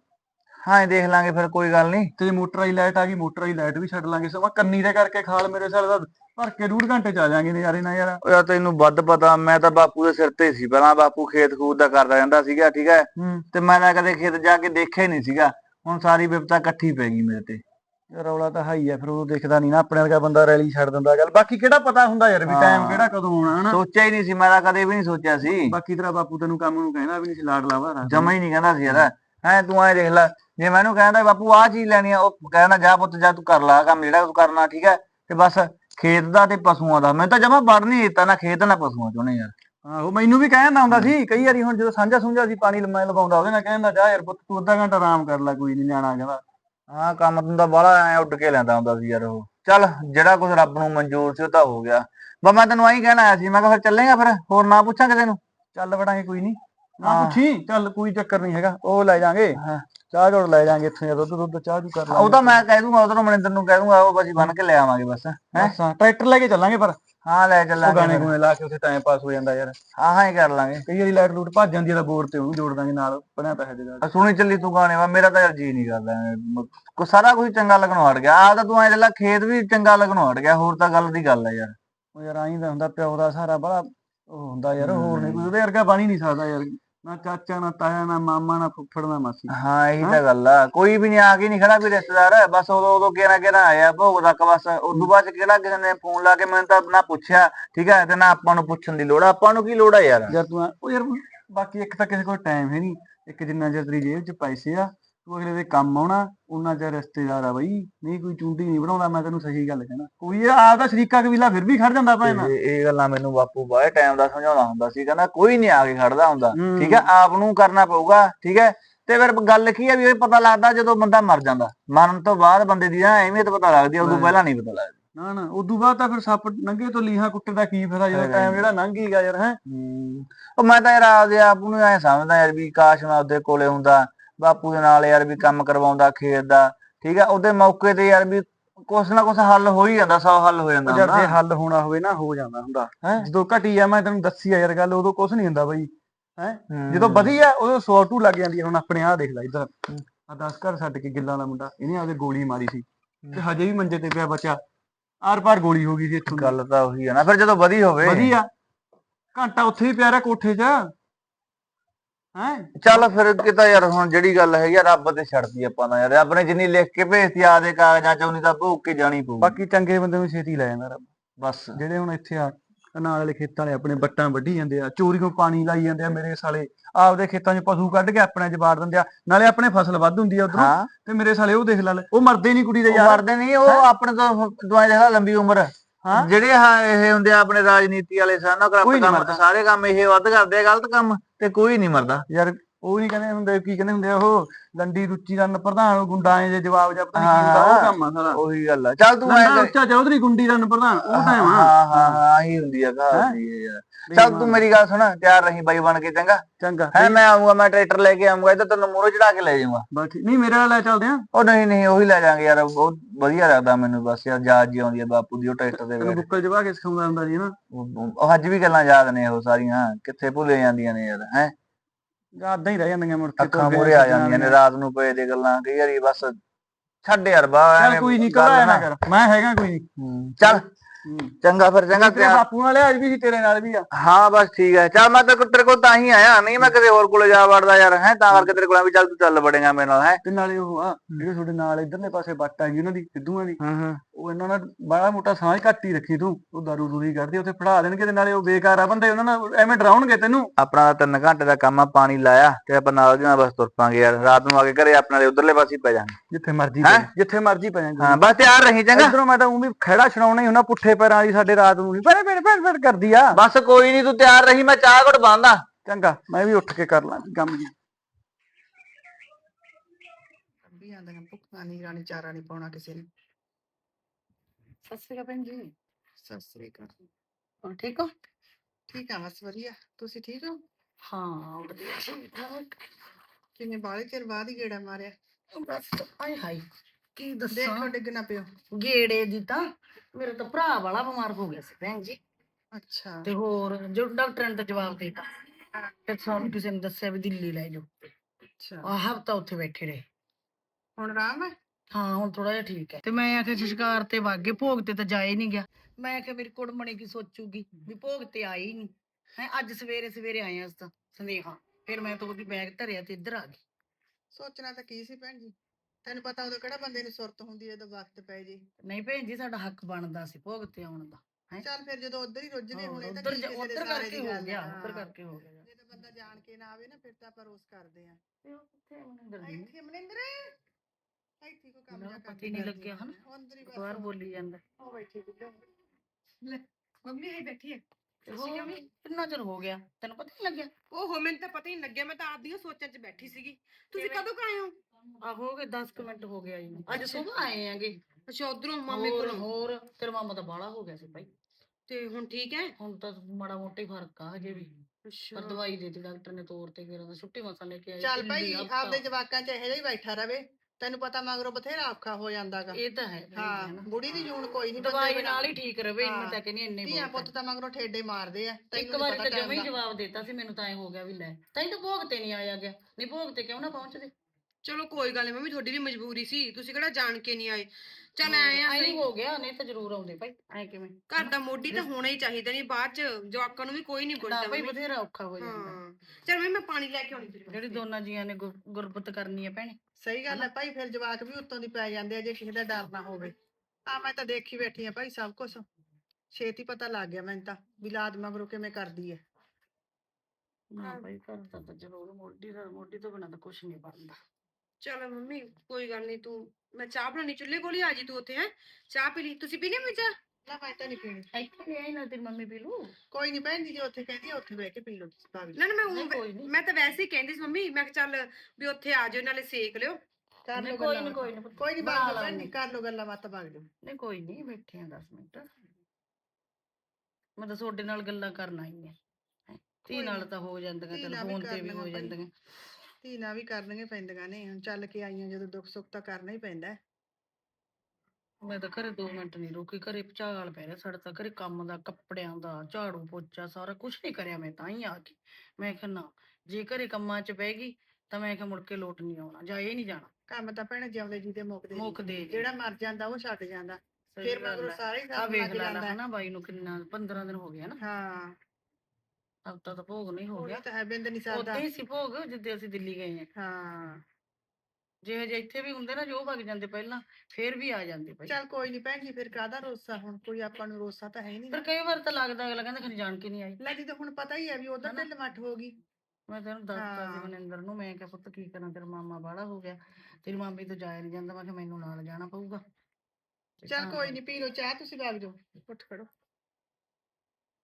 ਹਾਂ ਇਹ ਦੇਖ ਲਾਂਗੇ ਫਿਰ ਕੋਈ ਗੱਲ ਨਹੀਂ।
ਤੇ ਜੇ ਮੋਟਰ ਵਾਲੀ ਲਾਈਟ ਆ ਗਈ ਮੋਟਰ ਵਾਲੀ ਲਾਈਟ ਵੀ ਛੱਡ ਲਾਂਗੇ ਸਮਾਂ ਕੰਨੀ ਦੇ ਕਰਕੇ ਖਾਲ ਮੇਰੇ ਸਾਲ ਦਾ ਭਰ ਕੇ ਡੂਢ ਘੰਟੇ ਚ ਆ ਜਾਾਂਗੇ ਨਜ਼ਾਰੇ ਨਾਲ ਯਾਰ।
ਉਹ ਯਾਰ ਤੈਨੂੰ ਵੱਧ ਪਤਾ ਮੈਂ ਤਾਂ ਬਾਪੂ ਦੇ ਸਿਰ ਤੇ ਸੀ ਪਹਿਲਾਂ ਬਾਪੂ ਖੇਤ ਖੂਦ ਦਾ ਕਰਦਾ ਰਹਿੰਦਾ ਸੀਗਾ ਠੀਕ ਹੈ?
ਹੂੰ।
ਤੇ ਮੈਂ ਤਾਂ ਕਦੇ ਖੇਤ ਜਾ ਕੇ ਦੇਖਿਆ ਹੀ ਨਹੀਂ ਸੀਗਾ। ਹੁਣ ਸਾਰੀ ਵਿਪਤਾ ਇਕੱਠੀ ਪੈ ਗਈ ਮੇਰੇ ਤੇ।
ਰੌਲਾ ਤਾਂ ਹਾਈ ਆ ਫਿਰ ਉਹ ਦੇਖਦਾ ਨਹੀਂ ਨਾ ਆਪਣੇ ਵਰਗਾ ਬੰਦਾ ਰੈਲੀ ਛੱਡ ਦਿੰਦਾ ਚੱਲ ਬਾਕੀ ਕਿਹੜਾ ਪਤਾ ਹੁੰਦਾ ਯਾਰ ਵੀ ਟਾਈਮ
ਹਾਂ।
ਕਿਹੜਾ ਕਦੋਂ ਆਉਣਾ ਹਨਾ?
ਸੋਚਿਆ ਹੀ ਨਹੀਂ ਸੀ ਮੈਂ ਤਾਂ ਕਦੇ ਵੀ ਨਹੀਂ ਸੋਚਿਆ ਸੀ।
ਬਾਕੀ ਤੇਰਾ ਬਾਪੂ ਤੈਨੂੰ ਕੰਮ ਨੂੰ ਕਹਿੰਦਾ ਵੀ ਨਹੀਂ ਸੀ ਲਾੜ ਲਾਵਾ
ਜਮਾ ਹੀ ਨਹੀਂ ਕਹਿੰਦਾ ਸੀ ਯਾਰ। ਹੈ ਤੂੰ ਐ ਦੇਖ ਲੈ ਜੇ ਮੈਨੂੰ ਕਹਿੰਦਾ ਬਾਪੂ ਆਹ ਚੀਜ਼ ਲੈਣੀ ਆ ਉਹ ਕਹਿੰਦਾ ਜਾ ਪੁੱਤ ਜਾ ਤੂੰ ਕਰ ਲਾ ਕੰਮ ਜਿਹੜਾ ਤੂੰ ਕਰਨਾ ਠੀਕ ਹੈ? ਤੇ ਬਸ ਖੇਤ ਦਾ ਤੇ ਪਸ਼ੂਆਂ ਦਾ। ਮੈਂ ਤਾਂ ਜਮਾ ਵੜ ਨਹੀਂ ਦਿੱਤਾ ਨਾ ਖੇਤ ਨਾ ਪਸ਼ੂਆਂ ਚੋਂ ਨੇ ਯਾਰ।
ਆਹੋ ਮੈਨੂੰ ਵੀ ਕਹਿੰਦਾ ਹੁੰਦਾ ਸੀ ਕਈ ਵਾਰੀ ਹੁਣ ਜਦੋਂ ਸਾਂਝਾ ਸੁੰਝਾ ਸੀ ਪਾਣੀ ਲੰਮਾ ਲਵਾਉਂਦਾ ਉਹਦੇ ਨਾਲ ਕਹਿੰਦਾ ਜਾ ਯਾਰ ਪੁੱਤ ਤੂੰ ਅੱਧਾ ਘੰਟਾ ਆਰਾਮ ਕਰ ਲੈ ਕੋਈ ਨਹੀਂ ਨਿਆਣਾ ਕਹਿੰਦਾ
ਹਾਂ ਕੰਮ ਤੂੰ ਤਾਂ ਬਾਹਲਾ ਐ ਉੱਡ ਕੇ ਲੈਂਦਾ ਹੁੰਦਾ ਸੀ ਯਾਰ ਉਹ। ਚੱਲ ਜਿਹੜਾ ਕੁਝ ਰੱਬ ਨੂੰ ਮਨਜ਼ੂਰ ਸੀ ਉਹ ਤਾਂ ਹੋ ਗਿਆ। ਬਸ ਮੈਂ ਤੈਨੂੰ ਆਹੀ ਕਹਿਣਾ ਆਇਆ ਸੀ ਮੈਂ ਕਿਹਾ ਫਿਰ ਚੱਲੇਗਾ ਫਿਰ ਹੋਰ ਨਾ ਪੁੱਛਾਂ ਕਿਸੇ ਨੂੰ
ਚੱਲ ਵੜਾਂਗੇ ਕੋਈ ਨਹੀਂ। ਨਾ। ਪੁੱਛੀ ਚੱਲ ਕੋਈ ਚੱਕਰ ਨਹੀਂ ਹੈਗਾ ਉਹ ਲੈ ਜਾਾਂਗੇ। ਚਾਹ ਜੋੜ ਲੈ ਜਾਾਂਗੇ ਇੱਥੋਂ ਦੁੱਧ ਦੁੱਧ ਚਾਹ ਜੂ ਕਰ
ਉਹ ਤਾਂ ਮੈਂ ਕਹਿ ਦੂੰਗਾ ਉਧਰੋਂ ਮਨਿੰਦਰ ਨੂੰ ਕਹਿ ਦੂੰਗਾ ਉਹ ਅਸੀਂ ਬੰਨ ਕੇ ਲੈ ਆਵਾਂਗੇ ਬਸ
ਬਸ ਹਾਂ, ਟਰੈਕਟਰ ਲੈ ਕੇ ਚੱਲਾਂਗੇ ਪਰ
ਹਾਂ ਲੈ
ਉਹ
ਚੱਲਾਂਗੇ
ਗਾਣੇ। ਗੁਣੇ ਲਾ ਕੇ ਉੱਥੇ ਟਾਈਮ ਪਾਸ ਹੋ ਜਾਂਦਾ ਯਾਰ।
ਹਾਂ ਹਾਂ ਹੀ ਕਰ ਲਾਂਗੇ।
ਕਈ ਵਾਰੀ ਲਾਈਟ ਲੂਟ ਭੱਜ ਜਾਂਦੀ ਆ ਤਾਂ ਬੋਰਡ ਤੇ ਉਹਨੂੰ ਜੋੜ ਦਾਂਗੇ ਨਾਲ ਬਣਿਆ ਪਿਆ ਜਗ੍ਹਾ
ਆ ਸੁਣੀ ਚੱਲੀ ਤੂੰ ਗਾਣੇ ਵਾ ਮੇਰਾ ਤਾਂ ਯਾਰ ਜੀ ਨਹੀਂ ਕਰਦਾ ਐਵੇਂ। ਮ- ਕੋ ਸਾਰਾ ਕੁਝ ਚੰਗਾ ਲੱਗਣੋਂ ਹਟ ਗਿਆ। ਆ ਤਾਂ ਤੂੰ ਐ ਲੈ ਖੇਤ ਵੀ ਚੰਗਾ ਲੱਗਣੋਂ ਹਟ ਗਿਆ ਹੋਰ ਤਾਂ ਗੱਲ ਦੀ ਗੱਲ ਆ ਯਾਰ।
ਉਹ ਯਾਰ ਆਈ ਤਾਂ ਹੁੰਦਾ ਪਿਓ ਦਾ ਸਹਾਰਾ ਬੜਾ ਉਹ ਹੁੰਦਾ ਯਾਰ ਹੋਰ ਨਹੀਂ ਕੋਈ ਉਹਦੇ ਵਰਗਾ ਬਣ ਹੀ ਨਹੀਂ ਸਕਦਾ ਯਾਰ। ਨਾ ਚਾਚਾ ਨਾ ਤਾਇਆ ਨਾ ਮਾਮਾ ਨਾ ਫੁੱਫੜ ਨਾ ਮਾਸੀ।
ਹਾਂ ਇਹੀ ਤਾਂ ਗੱਲ ਆ। ਕੋਈ ਵੀ ਨਹੀਂ ਆ ਕੇ ਨਹੀਂ ਖੜਾ ਕੋਈ ਰਿਸ਼ਤੇਦਾਰ। ਬਸ ਉਦੋਂ ਉਦੋਂ ਕਿਹੜਾ ਕਿਹੜਾ ਆਇਆ ਭੋਗ ਤੱਕ ਬਸ। ਉਦੋਂ ਬਾਅਦ ਕਿਹੜਾ ਕਿਸੇ ਨੇ ਫੋਨ ਲਾ ਕੇ ਮੈਨੂੰ ਤਾਂ ਨਾ ਪੁੱਛਿਆ ਠੀਕ ਹੈ ਤੇ ਨਾ ਆਪਾਂ ਨੂੰ ਪੁੱਛਣ ਦੀ ਲੋੜ ਆ। ਆਪਾਂ ਨੂੰ ਕੀ ਲੋੜ ਆ ਯਾਰ?
ਯਾਰ ਤੂੰ ਉਹ ਯਾਰ ਬਾਕੀ ਇੱਕ ਤਾਂ ਕਿਸੇ ਕੋਲ ਟਾਈਮ ਹੈ ਨਹੀਂ। ਇੱਕ ਜਿੰਨਾ ਚਿਰ ਤੇਰੀ ਜੇਬ 'ਚ ਪੈਸੇ ਆ ਤੂੰ ਅਗਲੇ ਦੇ ਕੰਮ ਆਉਣਾ ਉਹਨਾਂ ਚਿਰ ਰਿਸ਼ਤੇਦਾਰ ਆ ਬਈ। ਨਹੀਂ ਕੋਈ ਚੁੰਡੀ ਨਹੀਂ ਬਣਾਉਂਦਾ ਮੈਂ ਤੈਨੂੰ ਸਹੀ ਗੱਲ ਕਹਿਣਾ। ਕੋਈ ਇਹ ਆਪਦਾ ਸ਼ਰੀਕਾ ਕਬੀਲਾ ਫਿਰ ਵੀ ਖੜ ਜਾਂਦਾ ਭਾਵੇਂ
ਇਹ ਇਹ ਗੱਲਾਂ ਮੈਨੂੰ ਬਾਪੂ ਬਾਹਰ ਟਾਈਮ ਦਾ ਸਮਝਾਉਂਦਾ ਹੁੰਦਾ ਸੀ ਕਹਿੰਦਾ ਕੋਈ ਨਹੀਂ ਆ ਕੇ ਖੜਦਾ ਹੁੰਦਾ। ਠੀਕ ਹੈ ਆਪ ਨੂੰ ਕਰਨਾ ਪਊਗਾ ਠੀਕ ਹੈ। ਤੇ ਫਿਰ ਗੱਲ ਕੀ ਹੈ ਵੀ ਇਹ ਪਤਾ ਲੱਗਦਾ ਜਦੋਂ ਬੰਦਾ ਮਰ ਜਾਂਦਾ। ਮਰਨ ਤੋਂ ਬਾਅਦ ਬੰਦੇ ਦੀ ਨਾ ਅਹਿਮੀਅਤ ਪਤਾ ਲੱਗਦੀ ਆ ਉਦੋਂ ਪਹਿਲਾਂ ਨਹੀਂ ਪਤਾ ਲੱਗਦੀ।
ਨਾ ਨਾ ਉਦੋਂ ਬਾਅਦ ਤਾਂ ਫਿਰ ਸੱਪ ਨੰਗੇ ਤੋਂ ਲੀਹਾਂ ਕੁੱਟੇ ਦਾ ਕੀ ਫਾਇਦਾ ਜਦੋਂ ਟਾਈਮ
ਹੀ।
ਜਿਹੜਾ ਲੰਘ ਹੀ ਗਿਆ ਯਾਰ ਹੈ।
ਉਹ ਮੈਂ ਤਾਂ ਯਾਰ ਆਪਦੇ ਆਪ ਨੂੰ ਐ ਸਮਝਦਾ ਯਾਰ ਵੀ ਕਾਸ਼ ਮੈਂ ਉਹਦੇ ਕੋਲੇ ਹੁੰਦਾ। ਬਾਪੂ ਦੇ ਨਾਲ ਯਾਰ ਵੀ ਕੰਮ ਕਰਵਾਉਂਦਾ ਖੇਤ ਦਾ ਠੀਕ ਹੈ ਉਹਦੇ ਮੌਕੇ ਤੇ ਯਾਰ ਵੀ ਕੁਛ ਨਾ ਕੁਛ ਹੱਲ ਹੋ ਹੀ ਜਾਂਦਾ ਸੌ ਹੱਲ ਹੋ ਜਾਂਦਾ
ਜਦ। ਜੇ ਹੱਲ ਹੋਣਾ ਹੋਵੇ ਨਾ ਹੋ ਜਾਂਦਾ ਹੁੰਦਾ? ਜਦੋਂ ਘਟੀ ਆ ਮੈਂ ਤੈਨੂੰ ਦੱਸੀ ਆ ਯਾਰ ਗੱਲ ਉਦੋਂ ਕੁਝ ਨਹੀਂ ਹੁੰਦਾ ਬਈ। ਹੈ। ਜਦੋਂ ਵਧੀਆ ਉਦੋਂ 100 ਟੂ ਲੱਗ ਜਾਂਦੀ ਆ ਹੁਣ ਆਪਣੇ ਆਹ ਦੇਖ ਲੈ ਇੱਧਰ। ਆ 10 ਘਰ ਛੱਡ ਕੇ ਗਿੱਲਾਂ ਦਾ ਮੁੰਡਾ ਇਹਨੇ ਆਪਦੇ ਗੋਲੀ ਮਾਰੀ ਸੀ। ਤੇ ਹਜੇ ਵੀ ਮੰਜੇ ਤੇ ਪਿਆ ਬੱਚਾ ਆਰ ਪਾਰ ਗੋਲੀ ਹੋ ਗਈ ਸੀ ਇੱਥੋਂ।
ਗੱਲ ਤਾਂ ਉਹੀ ਹੈ ਨਾ ਫਿਰ ਜਦੋਂ ਵਧੀ ਹੋਵੇ।
ਵਧੀਆ। ਘੰਟਾ ਉੱਥੇ ਹੀ ਪਿਆ ਰਿਹਾ ਕੋਠੇ 'ਚ। ਹੈ।
ਚੱਲ ਫਿਰ ਕਿਤਾ ਯਾਰ ਹੁਣ ਜਿਹੜੀ ਗੱਲ ਹੈਗੀ ਆ ਰੱਬ ਤੇ ਛੱਡਦੀ ਆਪਾਂ ਤਾਂ ਯਾਰ। ਰੱਬ ਨੇ ਜਿੰਨੀ ਲਿਖ ਕੇ ਭੇਜਤੀ ਆਦੇ ਕਾਗਜ਼ਾਂ ਚ ਉਨੀ ਤਾਂ ਭੋਗ ਕੇ ਜਾਣੀ ਪਊ
ਬਾਕੀ ਚੰਗੇ ਬੰਦੇ ਨੂੰ ਛੇਤੀ ਲੈ ਜਾਂਦਾ ਰੱਬ।
ਬਸ।
ਜਿਹੜੇ ਹੁਣ ਇੱਥੇ ਆ ਨਾਲ ਵਾਲੇ ਖੇਤਾਂ ਵਾਲੇ ਆਪਣੇ ਬੱਟਾਂ ਵੱਢੀ ਜਾਂਦੇ ਆ ਚੋਰੀਆਂ ਪਾਣੀ ਲਾਈ ਜਾਂਦੇ ਆ ਮੇਰੇ ਸਾਲੇ। ਆਪਦੇ ਖੇਤਾਂ 'ਚ ਪਸ਼ੂ ਕੱਢ ਕੇ ਆਪਣੇ 'ਚ ਵਾੜ ਦਿੰਦੇ ਆ ਨਾਲੇ ਆਪਣੇ ਫਸਲ ਵੱਧ ਹੁੰਦੀ ਆ ਉਧਰੋਂ। ਤੇ ਮੇਰੇ ਸਾਲੇ ਉਹ ਦੇਖ ਲੈ ਉਹ ਮਰਦੇ ਨਹੀਂ ਕੁੜੀ ਦੇ
ਉਹ
ਯਾਰ।
ਮਰਦੇ ਨਹੀਂ ਉਹ ਆਪਣੇ ਤੋਂ ਦਵਾਈ ਦੇਖਾ ਲੰਬੀ ਉਮਰ।
ਹਾਂ।
ਜਿਹੜੇ ਆਹ ਇਹ ਹੁੰਦੇ ਆ ਆਪਣੇ ਰਾਜਨੀਤੀ ਵਾਲੇ ਸਾਨਾ
ਕੋਈ
ਕਰ
ਨੀ
ਕੰਮ
ਮਰਦਾ।
ਸਾਰੇ ਕੰਮ ਇਹ ਵੱਧ ਕਰਦੇ ਆ ਗਲਤ ਕੰਮ ਤੇ ਕੋਈ ਨਹੀਂ ਮਰਦਾ।
ਯਾਰ ਉਹ ਨਹੀਂ ਕਹਿੰਦੇ ਹੁੰਦੇ ਕੀ ਕਹਿੰਦੇ ਹੁੰਦੇ ਆ ਉਹ? ਲੰਡੀ ਰੁੱਚੀ ਦਾ ਪ੍ਰਧਾਨ ਉਹ ਗੁੰਡਾ ਜੇ ਜਵਾਬ ਜਾਂ ਪਤਾ ਨਹੀਂ ਕੀ ਹੁੰਦਾ ਉਹ
ਹਾਂ।
ਕੰਮ ਆ ਸਾਰਾ।
ਉਹੀ ਗੱਲ ਆ। ਚੱਲ ਤੂੰ ਐ
ਲੰਡਾ ਉੱਚਾ ਚੌਧਰੀ ਗੁੰਡੀ ਦਾ ਪ੍ਰਧਾਨ ਉਹ ਟਾਈਮ ਆ।
ਹਾਂ ਹਾਂ ਹਾਂ ਹੀ ਹੁੰਦੀ ਆ ਕਹਾਵਤ ਯਾਰ ਚੱਲ ਤੂੰ ਮੇਰੀ ਗੱਲ ਸੁਣ ਤਿਆਰ ਰਹੀਂ ਬਾਈ ਬਣ ਕੇ ਚੰਗਾ?
ਚੰਗਾ
ਹੈ ਮੈਂ ਆਉਂਗਾ ਮੈਂ ਟਰੈਕਟਰ ਲੈ ਕੇ ਆਉਂਗਾ ਇੱਧਰ ਤੈਨੂੰ ਮੂਹਰੇ ਚੜਾ ਕੇ ਲੈ ਜਾਊਂਗਾ।
ਬਸ ਠੀਕ। ਨਹੀਂ ਮੇਰੇ ਨਾਲ ਲੈ ਚੱਲਦੇ ਆ।
ਉਹ ਨਹੀਂ ਨਹੀਂ ਉਹੀ ਲੈ ਜਾਾਂਗੇ ਯਾਰ ਬਹੁਤ ਵਧੀਆ ਲੱਗਦਾ ਮੈਨੂੰ ਬਸ ਯਾਰ ਯਾਦ ਜੀ ਆਉਂਦੀ ਆ ਬਾਪੂ ਦੀ ਉਹ ਟਰੈਕਟਰ ਦੇ ਵਿੱਚ।
ਬੁੱਕਲ ਜਵਾ ਕੇ ਸਿਖਾਉਂਦਾ ਹੁੰਦਾ ਸੀ ਨਾ।
ਉਹ ਅੱਜ ਵੀ ਗੱਲਾਂ ਯਾਦ ਨੇ ਉਹ ਸਾਰੀਆਂ ਕਿੱਥੇ ਭੁੱਲੇ ਜਾਂਦੀਆਂ ਨੇ ਯਾਰ ਹੈ?
ਯਾਦਾਂ ਹੀ ਰਹਿ ਜਾਂਦੀਆਂ ਮੁੜ ਕੇ
ਅੱਖਾਂ ਮੂਹਰੇ ਆ ਜਾਂਦੀਆਂ ਨੇ ਰਾਤ ਨੂੰ ਪਏ ਦੇ ਗੱਲਾਂ ਕਈ ਵਾਰੀ ਬਸ ਛੱਡ ਯਾਰ ਬਾ
ਚੱਲ
ਐਵੇਂ
ਕੋਈ ਨਹੀਂ। ਕਰ। ਮੈਂ ਹੈਗਾ ਕੋਈ ਨਹੀਂ
ਹੂੰ, ਚੱਲ। ਚੰਗਾ ਫਿਰ ਚੰਗਾ
ਤੇਰੇ ਬਾਪੂ ਨਾਲ ਅੱਜ ਵੀ ਸੀ ਤੇਰੇ ਨਾਲ ਵੀ ਆ।
ਹਾਂ ਬਸ ਠੀਕ ਹੈ ਚੱਲ ਮੈਂ ਤਾਂ ਤੇਰੇ ਕੋਲ ਤਾਂ ਹੀ ਆਇਆ ਨਹੀਂ ਮੈਂ ਕਿਸੇ ਹੋਰ ਕੋਲੇ ਜਾ ਵੜਦਾ ਯਾਰ ਹੈ ਤਾਂ ਕਰਕੇ ਤੇਰੇ ਕੋਲ ਆ ਵੀ ਚੱਲ ਤੂੰ ਚੱਲ ਬੜੇਗਾ ਮੇਰੇ ਨਾਲ ਹੈ।
ਤੇ ਨਾਲੇ ਉਹ ਆ ਜਿਹੜੇ ਤੁਹਾਡੇ ਨਾਲ ਇਧਰਲੇ ਪਾਸੇ ਬੱਟ ਆ ਗਈ ਉਹਨਾਂ ਦੀ ਸਿੱਧੂਆਂ ਦੀ
ਹੂੰ ਹੂੰ।
ਉਹ ਇਹਨਾਂ ਨਾਲ ਬੜਾ ਮੋਟਾ ਸਾਂਝ ਘੱਟ ਹੀ ਰੱਖੀ ਤੂੰ। ਉਹ ਦਾਰੂ ਦੂਰੀ ਕਰਦੀ ਉੱਥੇ ਫੜਾ ਦੇਣਗੇ ਤੇ ਨਾਲੇ ਉਹ ਬੇਕਾਰ ਆ ਬੰਦੇ ਉਹਨਾਂ ਨਾਲ ਐਵੇਂ ਡਰਾਉਣਗੇ ਤੈਨੂੰ।
ਆਪਣਾ ਤਾਂ 3 ਘੰਟੇ ਦਾ ਕੰਮ ਆ ਪਾਣੀ ਲਾਇਆ ਤੇ ਆਪਾਂ ਨਾਲ ਦੀ ਨਾਲ ਬਸ ਤੁਰ ਪਾਂਗੇ ਯਾਰ ਰਾਤ ਨੂੰ ਆ ਕੇ ਘਰੇ ਆਪਣੇ ਵਾਲੇ ਉਧਰਲੇ ਪਾਸੇ ਹੀ ਪੈ ਜਾਾਂਗੇ
ਜਿੱਥੇ ਮਰਜ਼ੀ? ਪੈ ਜਿੱਥੇ ਮਰਜ਼ੀ ਪੈ ਜਾਈਂ
ਹਾਂ ਬਸ ਤਿਆਰ ਰਹੀ ਚੰਗਾ।
ਇਧਰੋਂ ਮੈਂ ਤਾਂ ਉਹ ਵੀ ਖੜਾ ਛਡਾਉਣਾ ਹੀ ਹੁੰਦਾ ਪੁੱਠੇ ਪੈਰਾਂ ਵਾਲੀ ਸਾਡੇ ਰਾਤ ਨੂੰ ਨਹੀਂ ਪਰ ਪਰ ਪਰ ਪਰ ਕਰਦੀ ਆ।
ਬਸ ਕੋਈ ਨਹੀਂ ਤੂੰ ਤਿਆਰ ਰਹੀ ਮੈਂ ਚਾਹ ਘੁੱਟ ਬੰਦਾ
ਚੰਗਾ ਮੈਂ ਵੀ ਉੱਠ ਕੇ ਕਰ ਲਾਂ ਕੰਮ ਜੀ।
ਵੀ ਆਂਦੀਆਂ ਭੁੱਖਾਂ ਨਹੀਂ ਰਾਣੀ ਚਾਰਾ ਨਹੀਂ ਪਾਉਣਾ ਕਿਸੇ ਨੇ। ਸਤਿ ਸ਼੍ਰੀ ਅਕਾਲ ਭੈਣ ਜੀ। ਸਤਿ ਸ਼੍ਰੀ ਅਕਾਲ। ਹੋਰ ਠੀਕ ਹੋ? ਠੀਕ ਆ ਬਸ ਵਧੀਆ। ਤੁਸੀਂ ਠੀਕ ਹੋ? ਹਾਂ ਵਧੀਆ ਠੀਕ ਠਾਕ ਕਿਵੇਂ ਬਾਲੇ ਚਿਰ ਬਾਅਦ ਹੀ ਗੇੜਾ ਮਾਰਿਆ।
ਬਸ ਆਏ ਹਾਈ ਕੀ
ਦੇਖੋ
ਦੱਸਾਂ?
ਡਿੱਗਣਾ ਪਿਓ।
ਗੇੜੇ ਦੀ ਤਾਂ। ਮੇਰਾ ਤਾਂ ਭਰਾ ਵਾਲਾ ਬਿਮਾਰ ਹੋ ਗਿਆ ਸੀ ਭੈਣ ਜੀ।
ਅੱਛਾ।
ਤੇ ਹੋਰ ਜੋ ਡਾਕਟਰ ਨੇ ਤਾਂ ਜਵਾਬ ਦੇਤਾ। ਤੇ ਸਾਨੂੰ ਕਿਸੇ ਨੇ ਦੱਸਿਆ ਵੀ ਦਿੱਲੀ ਲੈ ਜਾਓ।
ਅੱਛਾ।
ਆ ਹਫਤਾ ਉੱਥੇ ਬੈਠੇ ਰਹੇ।
ਹੁਣ ਆਰਾਮ ਹੈ?
ਹਾਂ ਹੁਣ ਥੋੜਾ ਜਿਹਾ ਠੀਕ ਹੈ। ਤੇ ਮੈਂ ਆਖਿਆ ਸ਼ਿਕਾਰ ਤੇ ਵਾਗੇ ਭੋਗ ਤੇ ਤਾਂ ਜਾਏ ਨਹੀਂ ਗਿਆ। ਮੈਂ ਆਖਿਆ ਮੇਰੀ ਕੁੜਮਣੀ ਕੀ ਸੋਚੂਗੀ ਵੀ ਭੋਗ ਤੇ ਆਈ ਨਹੀਂ। ਹੈ ਅੱਜ ਸਵੇਰੇ ਸਵੇਰੇ ਆਏ ਆ ਅਸੀਂ ਤਾਂ ਸੰਦੇਹਾ ਫਿਰ ਮੈਂ ਤਾਂ ਉਹਦੀ ਬੈਗ ਧਰਿਆ ਤੇ ਇੱਧਰ ਆ ਗਈ।
ਸੋਚਣਾ ਤਾਂ ਕੀ ਸੀ ਭੈਣ ਜੀ?
ਤੈਨੂੰ ਪਤਾ ਉਦੋਂ ਕਿਹੜਾ ਬੰਦੇ ਨੂੰ ਸੁਰਤ ਹੁੰਦੀ ਹੈ ਜਦੋਂ ਵਕਤ ਪੈ ਜੇ।
ਨਹੀਂ ਭੈਣ ਜੀ ਸਾਡਾ ਹੱਕ ਬਣਦਾ ਸੀ ਭੋਗ ਤੇ ਆਉਣ ਦਾ ਹੈਂ?
ਚੱਲ ਫਿਰ ਜਦੋਂ ਉਧਰ ਹੀ ਰੁੱਝ ਗਏ ਹੁਣ ਇਹ ਤਾਂ
ਉਧਰ
ਕੀ ਕਿਸੇ ਦੇ
ਉਧਰ
ਸਾਰੇ
ਕਰਕੇ
ਦੀ
ਹੋ
ਗੱਲ
ਗਿਆ। ਉਧਰ ਕਰਕੇ ਹੋ ਗਿਆ।
ਜੇ ਤਾਂ ਬੰਦਾ ਜਾਣ ਕੇ ਨਾ ਆਵੇ ਨਾ ਫਿਰ ਤਾਂ ਆਪਾਂ ਰੋਸ ਕਰਦੇ ਆ।
ਤੇ ਉਹ ਕਿੱਥੇ ਮਨਿੰਦਰ ਜੀ?
ਇੱਥੇ ਮਨਿੰਦਰ? ਇੱਥੇ ਕੋ ਕੰਮ ਜਾ
ਪਤਾ ਹੀ ਨਹੀਂ ਲੱਗਿਆ। ਹਨਾ।
ਅੰਦਰ ਹੀ ਬਸ।
ਬਾਹਰ ਬੋਲੀ ਜਾਂਦਾ।
ਉਹ ਬੈਠੀ ਬਿੱਲੋ
ਮੰਮੀ ਹੈ ਬੈਠੀ ਹੈ
ਕਿੰਨਾ ਚਿਰ ਹੋ ਗਿਆ? ਤੈਨੂੰ ਪਤਾ ਨਹੀਂ ਲੱਗਿਆ?
ਓਹੋ ਮੈਨੂੰ ਤਾਂ ਪਤਾ ਹੀ ਨਹੀਂ ਲੱਗਿਆ ਮੈਂ ਤਾਂ ਆਪਦੀਆਂ ਸੋਚਾਂ 'ਚ ਬੈਠੀ ਸੀਗੀ। ਤੁਸੀਂ? ਕਦੋਂ ਕੁ ਆਏ ਹੋ?
ਆ ਹੋ ਗਏ 10 ਕੁ ਮਿੰਟ ਹੋ ਗਿਆ ਜੀ। ਅੱਜ ਸਵੇਰ ਆਏ ਆਂਗੇ
ਅੱਛਾ ਉਧਰੋਂ ਮਾਮੇ
ਹੋਰ
ਕੋਲੋਂ?
ਹੋਰ ਤੇਰਾ ਮਾਮਾ ਤਾਂ ਬਾਲਾ ਹੋ ਗਿਆ ਸੀ ਭਾਈ।
ਤੇ ਹੁਣ ਠੀਕ ਹੈ?
ਹੁਣ ਤਾਂ ਮਾੜਾ ਮੋਟਾ ਹੀ ਫ਼ਰਕ ਆ ਹਜੇ ਵੀ। ਪਰ ਦਵਾਈ ਦੇ ਦਿੱਤੀ ਡਾਕਟਰ ਨੇ ਤੋਰ ਤੇ ਫਿਰ ਉਹਦਾ ਛੁੱਟੀ ਮਸਾ ਲੈ ਕੇ ਆਏ
ਚੱਲ ਭਾਈ। ਆਪਦੇ ਜਵਾਕਾਂ ਚ ਇਹੋ ਜਿਹਾ ਹੀ ਬੈਠਾ ਰਵੇ। ਤੈਨੂੰ ਪਤਾ ਮਗਰੋਂ ਬਥੇਰਾ ਔਖਾ ਹੋ ਜਾਂਦਾਗਾ।
ਇਹ ਤਾਂ ਹੈ
ਹਾਂ। ਬੁੜੀ ਦੀ ਜੂਨ ਕੋਈ ਨਹੀਂ
ਦਵਾਈ ਨਾਲ ਹੀ ਠੀਕ ਰਵੇ। ਇੰਨਾ ਤਾਂ ਕਹਿੰਦੀ ਇੰਨੇ
ਧੀਆਂ ਪੁੱਤ ਤਾਂ ਮਗਰੋਂ ਠੇਡੇ ਮਾਰਦੇ ਆ
ਇੱਕ
ਤੈਨੂੰ
ਵਾਰੀ ਤਾਂ ਜਮਾ ਹੀ। ਜਵਾਬ ਦਿੱਤਾ ਸੀ ਮੈਨੂੰ ਤਾਂ ਐ ਹੋ ਗਿਆ ਵੀ ਲੈ। ਤਾਂ ਹੀ ਤਾਂ ਭੋਗ ਤੇ ਨਹੀਂ ਆਇਆ ਗਿਆ। ਨਹੀਂ ਭੋਗ ਤੇ ਕਿਉਂ ਨਾ ਪਹੁੰਚਦੇ?
ਚਲੋ ਕੋਈ ਗੱਲ ਨਹੀਂ ਮੰਮੀ ਤੁਹਾਡੀ ਵੀ ਮਜਬੂਰੀ ਸੀ ਤੁਸੀਂ ਕਿਹੜਾ ਜਾਣ ਕੇ ਨਹੀਂ ਆਏ। ਚੱਲ ਆਏ ਆ
ਐਂ
ਸਹੀ।
ਹੋ ਗਿਆ ਨਹੀਂ ਤਾਂ ਜ਼ਰੂਰ ਆਉਂਦੇ ਭਾਈ ਐ ਕਿਵੇਂ?
ਘਰ ਦਾ ਮੋਢੀ ਤਾਂ ਹੋਣਾ ਹੀ ਚਾਹੀਦਾ ਨਹੀਂ ਬਾਅਦ ਚ ਜਵਾਕਾਂ ਨੂੰ ਵੀ ਕੋਈ ਨਹੀਂ
ਨਾ
ਪੁੱਛਦਾ
ਭਾਈ
ਮੰਮੀ।
ਬਥੇਰਾ ਔਖਾ ਹੋ ਜਾਂਦਾ।
ਹਾਂ ਚਲ ਮੈਂ ਮੈਂ ਪਾਣੀ ਲੈ ਕੇ ਆਉਣੀ ਤੇਰੇ
ਜਿਹੜੀ ਦੋਨਾਂ ਜੀਆਂ ਨੇ ਗੁਰ- ਗੁਰਬਤ ਕਰਨੀ ਹੈ ਭੈਣੇ।
ਸਹੀ ਗੱਲ ਹੈ ਭਾਈ ਫਿਰ ਜਵਾਕ ਵੀ ਉੱਤੋਂ ਦੀ ਪੈ ਜਾਂਦੇ ਆ ਜੇ ਕਿਸੇ ਦਾ ਡਰ ਨਾ ਹੋਵੇ। ਆ ਮੈਂ ਤਾਂ ਦੇਖੀ ਬੈਠੀ ਆ ਭਾਈ ਸਭ ਕੁਝ ਛੇਤੀ ਪਤਾ ਲੱਗ ਗਿਆ ਮੈਨੂੰ ਤਾਂ ਵੀ ਲਾਦ ਮਗਰੋਂ ਕਿਵੇਂ ਕਰਦੀ ਹੈ
ਨਾ ਭਾਈ ਘਰ ਦਾ ਤਾਂ ਜ਼ਰੂਰ ਮੋਢੀ ਦਾ ਮੋਢੀ ਤੋਂ ਬਿਨਾਂ ਤਾਂ ਕੁਝ ਨਹੀਂ ਬਣਦਾ।
ਚਲ ਮੰਮੀ ਕੋਈ ਗੱਲ ਨਹੀਂ ਤੂੰ ਮੈਂ ਚਾਹ ਬਣਾਉਣੀ ਚੁੱਲ੍ਹੇ ਕੋਲ ਹੀ ਆ ਜੀ ਤੂੰ ਉੱਥੇ ਹੈ ਚਾਹ ਪੀ ਲਈ ਤੁਸੀਂ ਪੀਣੀ ਮੈਂ ਚਾਹ
ਨਾ ਮੈਂ ਤਾਂ ਨਹੀਂ ਪੀਣੀ
ਇੱਥੇ ਲੈ ਆਈ ਨਾ ਤੇਰੀ ਮੰਮੀ ਪੀ ਲੂ
ਕੋਈ ਨਹੀਂ ਭੈਣ ਜੀ ਜੇ ਉੱਥੇ ਕਹਿੰਦੀ ਆ, ਉੱਥੇ ਬਹਿ ਕੇ ਪੀ ਲਓ ਤੁਸੀਂ ਭਾਵੇਂ
ਨਾ ਨਾ ਮੈਂ
ਨਹੀਂ
ਊਂ
ਕੋਈ ਨਹੀਂ
ਮੈਂ ਤਾਂ ਵੈਸੇ ਹੀ ਕਹਿੰਦੀ ਸੀ ਮੰਮੀ ਮੈਂ ਕਿਹਾ ਚੱਲ ਵੀ ਉੱਥੇ ਆ ਜਾਓ ਨਾਲੇ ਸੇਕ ਲਿਓ
ਕਰ ਲਓ
ਕੋਈ
ਗੱਲਾਂ
ਨਹੀਂ ਕੋਈ ਨਹੀਂ
ਕੋਈ ਨਹੀਂ
ਬਣਾ
ਬਾਤ ਭੈਣ
ਲਾਂਗੇ।
ਜੀ ਕਰ ਲਓ ਗੱਲਾਂ ਬਾਤਾਂ ਬਾਗ ਜਾਓ
ਨਹੀਂ ਕੋਈ ਨਹੀਂ ਬੈਠੇ ਆ 10 ਮਿੰਟ ਮੈਂ ਤਾਂ ਤੁਹਾਡੇ ਨਾਲ ਗੱਲਾਂ ਕਰਨ ਆਈ ਆ ਹੈਂ। ਧੀ
ਕੋਈ
ਨਾਲ
ਨੀ।
ਤਾਂ ਹੋ ਜਾਂਦੀਆਂ
ਧੀ
ਚਲ
ਨਾਲ ਵੀ
ਫੋਨ ਤੇ
ਕਰ
ਵੀ ਹੋ
ਲੈਣਾ ਭਾਈ।
ਜਾਂਦੀਆਂ
ਧੀ ਨਾਲ ਵੀ ਕਰਨੀਆਂ ਪੈਂਦੀਆਂ ਨੇ ਹੁਣ ਚੱਲ ਕੇ ਆਈਆਂ ਜਦੋਂ ਦੁੱਖ ਸੁੱਖ ਤਾਂ ਕਰਨਾ ਹੀ ਪੈਂਦਾ ਹੈ।
ਮੈਂ ਤਾਂ ਘਰੇ 2 ਮਿੰਟ ਨਹੀਂ ਰੁਕੀ ਘਰੇ ਭਚਾਲ ਪੈ ਰਿਹਾ ਸਾਡਾ ਤਾਂ ਘਰੇ ਕੰਮ ਦਾ ਕੱਪੜਿਆਂ ਦਾ ਝਾੜੂ ਪੋਚਾ ਸਾਰਾ ਕੁਝ ਨਹੀਂ ਕਰਿਆ ਮੈਂ ਤਾਂ ਹੀ ਆ ਕੇ ਮੈਂ ਕਿਹਾ ਨਾ ਜੇ ਘਰੇ ਕੰਮਾਂ 'ਚ ਬਹਿ ਗਈ ਤਾਂ ਮੈਂ ਕਿਹਾ ਮੁੜ ਕੇ ਲੋਟ ਨਹੀਂ ਆਉਣਾ ਜਾਂ ਇਹ ਨਹੀਂ ਜਾਣਾ
ਕੰਮ ਤਾਂ ਭੈਣੇ ਜਿਉਂਦੇ ਜੀ ਦੇ ਮੁੱਕਦੇ ਨੀ।
ਮੁੱਕਦੇ।
ਜਿਹੜਾ ਮਰ ਜਾਂਦਾ ਉਹ ਛੱਡ ਜਾਂਦਾ
ਸਹੀ
ਫਿਰ
ਗੱਲ
ਮਗਰੋਂ
ਆ
ਸਾਰੇ ਹੀ ਕੰਮ
ਵੇਖ
ਲੱਗ
ਲੈ
ਜਾਂਦਾ ਹੈ।
ਹਨਾ ਬਾਈ ਨੂੰ ਕਿੰਨਾ 15 ਦਿਨ ਹੋ ਗਏ ਨਾ
ਹਾਂ
ਹਫਤਾ ਤਾਂ ਭੋਗ ਨਹੀਂ ਹੋ
ਉਹ
ਗਿਆ।
ਤਾਂ ਹੈ ਬਿੰਦ ਨਹੀਂ ਸਰਦਾ।
ਉੱਥੇ ਹੀ ਸੀ ਭੋਗ ਜਿੱਦੇ ਅਸੀਂ ਦਿੱਲੀ ਗਏ ਆ
ਹਾਂ।
ਜੇ ਹਜੇ ਇੱਥੇ ਵੀ ਹੁੰਦੇ ਨਾ ਜੋ ਵਗ ਜਾਂਦੇ ਪਹਿਲਾਂ ਫੇਰ ਵੀ ਆ ਜਾਂਦੇ ਭਾਈ।
ਚੱਲ ਕੋਈ ਨਹੀਂ ਭੈਣ ਜੀ ਫਿਰ ਕਾਹਦਾ ਰੋਸਾ? ਹੁਣ ਕੋਈ ਆਪਾਂ ਨੂੰ ਰੋਸਾ ਤਾਂ ਹੈ ਨਹੀਂ
ਫਿਰ ਕਈ ਵਾਰ ਤਾਂ ਲੱਗਦਾ ਅਗਲਾ ਕਹਿੰਦਾ ਖਨੀ ਜਾਣ ਕੇ ਨਹੀਂ ਆਈ।
ਲੈ ਜੀ ਤਾਂ ਹੁਣ ਪਤਾ ਹੀ ਹੈ ਵੀ ਉਧਰ? ਢਿੱਲ ਮੱਠ ਹੋ ਗਈ।
ਮੈਂ ਤੈਨੂੰ ਦੱਸਤਾ ਸੀ
ਹਾਂ।
ਮਨਿੰਦਰ ਨੂੰ ਮੈਂ ਕਿਹਾ ਪੁੱਤ ਕੀ ਕਰਾਂ ਤੇਰਾ ਮਾਮਾ ਬਾਹਲਾ ਹੋ ਗਿਆ। ਤੇਰੀ ਮਾਮੀ ਤੋਂ ਜਾਇਆ ਨਹੀਂ ਜਾਂਦਾ ਮੈਂ ਕਿਹਾ ਮੈਨੂੰ ਨਾਲ ਜਾਣਾ ਪਊਗਾ।
ਚੱਲ ਕੋਈ ਨਹੀਂ ਪੀ ਲਓ ਚਾਹ ਤੁਸੀਂ ਵਗ ਜਾਓ। ਉੱਠ ਖੜੋ।